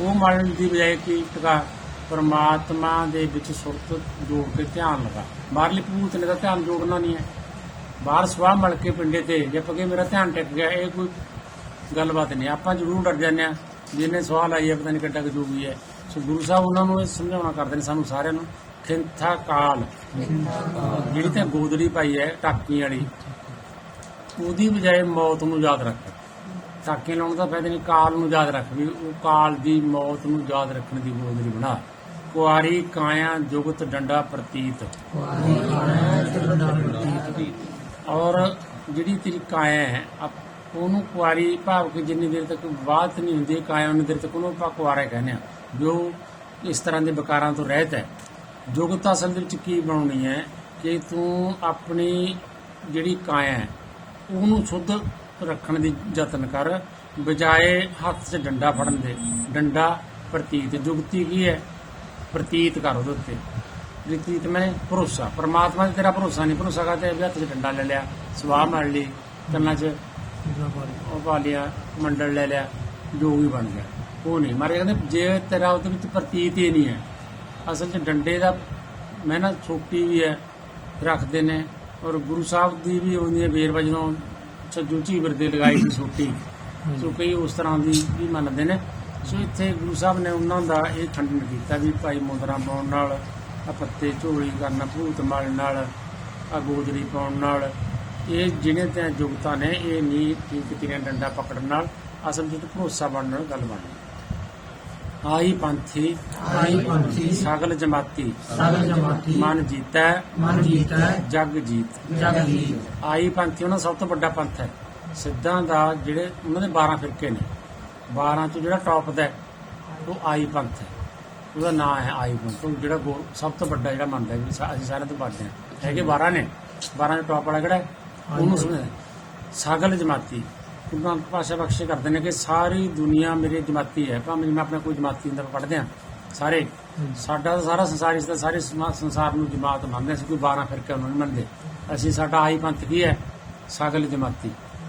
Speaker 1: ਉਹ ਮਰਨ ਦੀ ਬਜਾਏ ਕੀ ਟਿਕਾ? ਪਰਮਾਤਮਾ ਦੇ ਵਿੱਚ ਸੁਰਤ ਜੋੜ ਕੇ ਧਿਆਨ ਲਗਾ। ਬਾਹਰਲੀ ਭੂਤ ਨੇ ਤਾਂ ਧਿਆਨ ਜੋੜਨਾ ਨਹੀਂ ਹੈ। ਬਾਹਰ ਸਵਾਹ ਮਲ ਕੇ ਪਿੰਡੇ ਤੇ ਜੇ ਕੇ ਮੇਰਾ ਧਿਆਨ ਟਿਕ ਗਿਆ, ਇਹ ਕੋਈ ਗੱਲਬਾਤ ਨਹੀਂ। ਆਪਾਂ ਜ਼ਰੂਰ ਡਰ ਜਾਂਦੇ ਆ ਜਿਹਨੇ ਸਵਾਹ ਲਾਈ ਹੈ, ਪਤਾ ਨਹੀਂ ਕਿੱਡਾ ਕੁ ਹੈ। ਸੋ ਗੁਰੂ ਸਾਹਿਬ ਉਹਨਾਂ ਨੂੰ ਇਹ ਸਮਝਾਉਣਾ ਕਰਦੇ ਨੇ ਸਾਨੂੰ ਸਾਰਿਆਂ ਨੂੰ, ਖਿੰਥਾ ਕਾਲ। ਜਿਹੜੀ ਤੇ ਗੋਦੜੀ ਪਾਈ ਹੈ, ਟਾਕੀ ਵਾਲੀ, ਉਹਦੀ ਬਜਾਏ ਮੌਤ ਨੂੰ ਯਾਦ ਰੱਖ। ਟਾਕੇ ਲਾਉਣ ਦਾ ਫਾਇਦਾ ਨਹੀਂ, ਕਾਲ ਨੂੰ ਯਾਦ ਰੱਖ ਵੀ ਉਹ ਕਾਲ ਦੀ ਮੌਤ ਨੂੰ ਯਾਦ ਰੱਖਣ ਦੀ ਗੋਦੜੀ ਬਣਾ। ਕੁਆਰੀ ਕਾਇਆ ਜੁਗਤ ਡੰਡਾ ਪ੍ਰਤੀਤ।
Speaker 2: ਕੁਆਰੀ ਕਾਇਆ ਚਰਨਾ ਪ੍ਰਤੀਤ।
Speaker 1: ਔਰ ਜਿਹੜੀ ਤੇਰੀ ਕਾਇਆ ਹੈ ਉਹਨੂੰ ਕੁਆਰੀ ਭਾਵ ਕਿ ਜਿੰਨੀ ਦੇਰ ਤੱਕ ਬਾਤ ਨਹੀਂ ਹੁੰਦੀ ਕਾਇਆ ਉਨੀ ਦੇਰ ਤੱਕ ਉਹਨੂੰ ਆਪਾਂ ਕੁਆਰਾ ਕਹਿੰਦੇ ਆ ਜੋ ਇਸ ਤਰ੍ਹਾਂ ਦੇ ਵਿਕਾਰਾਂ ਤੋਂ ਰਹਿਤ ਹੈ। ਜੁਗਤ ਅਸਲ ਦੇ ਵਿੱਚ ਕੀ ਬਣਾਉਣੀ ਹੈ ਕਿ ਤੂੰ ਆਪਣੀ ਜਿਹੜੀ ਕਾਇਆ ਹੈ, ਉਹਨੂੰ ਸ਼ੁੱਧ ਰੱਖਣ ਦੀ ਯਤਨ ਕਰ, ਬਜਾਏ ਹੱਥ 'ਚ ਡੰਡਾ ਫੜਨ ਦੇ। ਡੰਡਾ ਪ੍ਰਤੀਤ। ਜੁਗਤੀ ਕੀ ਹੈ? ਪ੍ਰਤੀਤ ਕਰ ਉਹਦੇ ਉੱਤੇ। ਪ੍ਰਤੀਤ ਮੈਂ ਭਰੋਸਾ ਪਰਮਾਤਮਾ ਤੇ ਤੇਰਾ ਭਰੋਸਾ ਨਹੀਂ ਭਰੋਸਾ ਕਰਦੇ ਹੱਥ 'ਚ ਡੰਡਾ ਲੈ ਲਿਆ ਸਵਾਹ ਮਾਰ ਲਈ ਕੰਨਾਂ 'ਚ ਉਹ ਪਾ ਲਿਆ ਮੰਡਲ ਲੈ ਲਿਆ ਜੋ ਵੀ ਬਣ ਗਿਆ। ਉਹ ਨਹੀਂ ਮਾਰੇ ਕਹਿੰਦੇ ਜੇ ਤੇਰਾ ਉਹਦੇ ਵਿੱਚ ਪ੍ਰਤੀਤ ਹੀ ਨਹੀਂ ਹੈ ਅਸਲ 'ਚ ਡੰਡੇ ਦਾ ਮਿਹਨਤ ਛੋਟੀ ਵੀ ਹੈ ਰੱਖਦੇ ਨੇ ਔਰ ਗੁਰੂ ਸਾਹਿਬ ਦੀ ਵੀ ਉਹਦੀ ਵੇਰਵਾ ਜਦੋਂ ਸੱਜੂ ਝੀਵਰ ਦੇ ਲਗਾਈ ਸੀ ਛੋਟੀ। ਸੋ ਕਈ ਉਸ ਤਰ੍ਹਾਂ ਦੀ ਵੀ ਮੰਨਦੇ ਨੇ। ਸੋ ਇੱਥੇ ਗੁਰੂ ਸਾਹਿਬ ਨੇ ਉਹਨਾਂ ਦਾ ਇਹ ਖੰਡਨ ਕੀਤਾ ਵੀ ਭਾਈ ਮੁੰਦਰਾ ਪਾਉਣ ਨਾਲ ਪੱਤੇ ਝੋਲੀ ਕਰਨ ਭੂਤ ਮਲ ਨਾਲ ਆ ਗੋਦੜੀ ਪਾਉਣ ਨਾਲ। ਇਹ ਜਿਹੜੇ ਤੇ ਯੁਗਤਾ ਨੇ ਇਹ ਨਹੀਂ ਠੀਕ ਤੀਰਾਂ ਡੰਡਾ ਪਕੜਨ ਨਾਲ ਅਸਲ ਵਿੱਚ ਭਰੋਸਾ ਬਣਨ ਨਾਲ ਗੱਲ ਬਣਨੀ ਆਈ ਪੰਥੀ
Speaker 2: ਆਈ ਪੰਥੀ
Speaker 1: ਸਗਲ ਜਮਾਤੀ।
Speaker 2: ਸਗਲ ਜਮਾਤੀ।
Speaker 1: ਮਨ ਜੀਤੈ
Speaker 2: ਮਨ ਜੀਤੈ
Speaker 1: ਜਗ ਜੀਤ।
Speaker 2: ਜਗ ਜੀਤ।
Speaker 1: ਆਈ ਪੰਥੀ ਉਹਨਾਂ ਸਭ ਤੋਂ ਵੱਡਾ ਪੰਥ ਹੈ। ਸਿੱਧਾਂ ਦਾ ਜਿਹੜੇ ਉਹਨਾਂ ਦੇ 12 ਫਿਰਕੇ ਨੇ। 12 ਚੋਂ ਜਿਹੜਾ ਟੌਪ ਦਾ ਉਹ ਆਈ ਪੰਥ ਹੈ। ਉਹਦਾ ਨਾਮ ਹੈ ਆਈ ਪੰਥ ਉਹ ਜਿਹੜਾ ਸਭ ਤੋਂ ਵੱਡਾ ਜਿਹੜਾ ਮੰਨਦਾ ਹੈ ਵੀ ਅਸੀਂ ਸਾਰਿਆਂ ਤੋਂ ਵੱਡੇ ਹਾਂ। ਹੈਗੇ 12 ਨੇ। 12 ਦੇ ਟੌਪ ਵਾਲਾ ਕਿਹੜਾ ਹੈ? ਉਹਨੂੰ ਸਮਝਦਾ ਸਾਗਲ ਜਮਾਤੀ। ਨਾਨਕ ਪਾਸ਼ਾ ਬਖਸ਼ੇ ਕਰਦੇ ਨੇ ਕਿ ਸਾਰੀ ਦੁਨੀਆ ਮੇਰੇ ਜਮਾਤੀ ਹੈ। ਭਾਵੇਂ ਮੈਂ ਆਪਣਾ ਕੋਈ ਜਮਾਤੀ ਅੰਦਰ ਪੜਦੇ ਆ ਸਾਰੇ। ਸਾਡਾ ਤਾਂ ਸਾਰਾ ਸੰਸਾਰ ਇਸ ਦਾ ਸਾਰੇ ਸੰਸਾਰ ਨੂੰ ਜਮਾਤ ਮੰਨਦੇ ਸੀ ਕੋਈ 12 ਫਿਰਕੇ ਉਹਨਾਂ ਨੂੰ ਮੰਨਦੇ। ਅਸੀਂ ਸਾਡਾ ਆਈ ਪੰਥ ਕੀ ਹੈ? ਸਾਗਲ ਜਮਾਤੀ।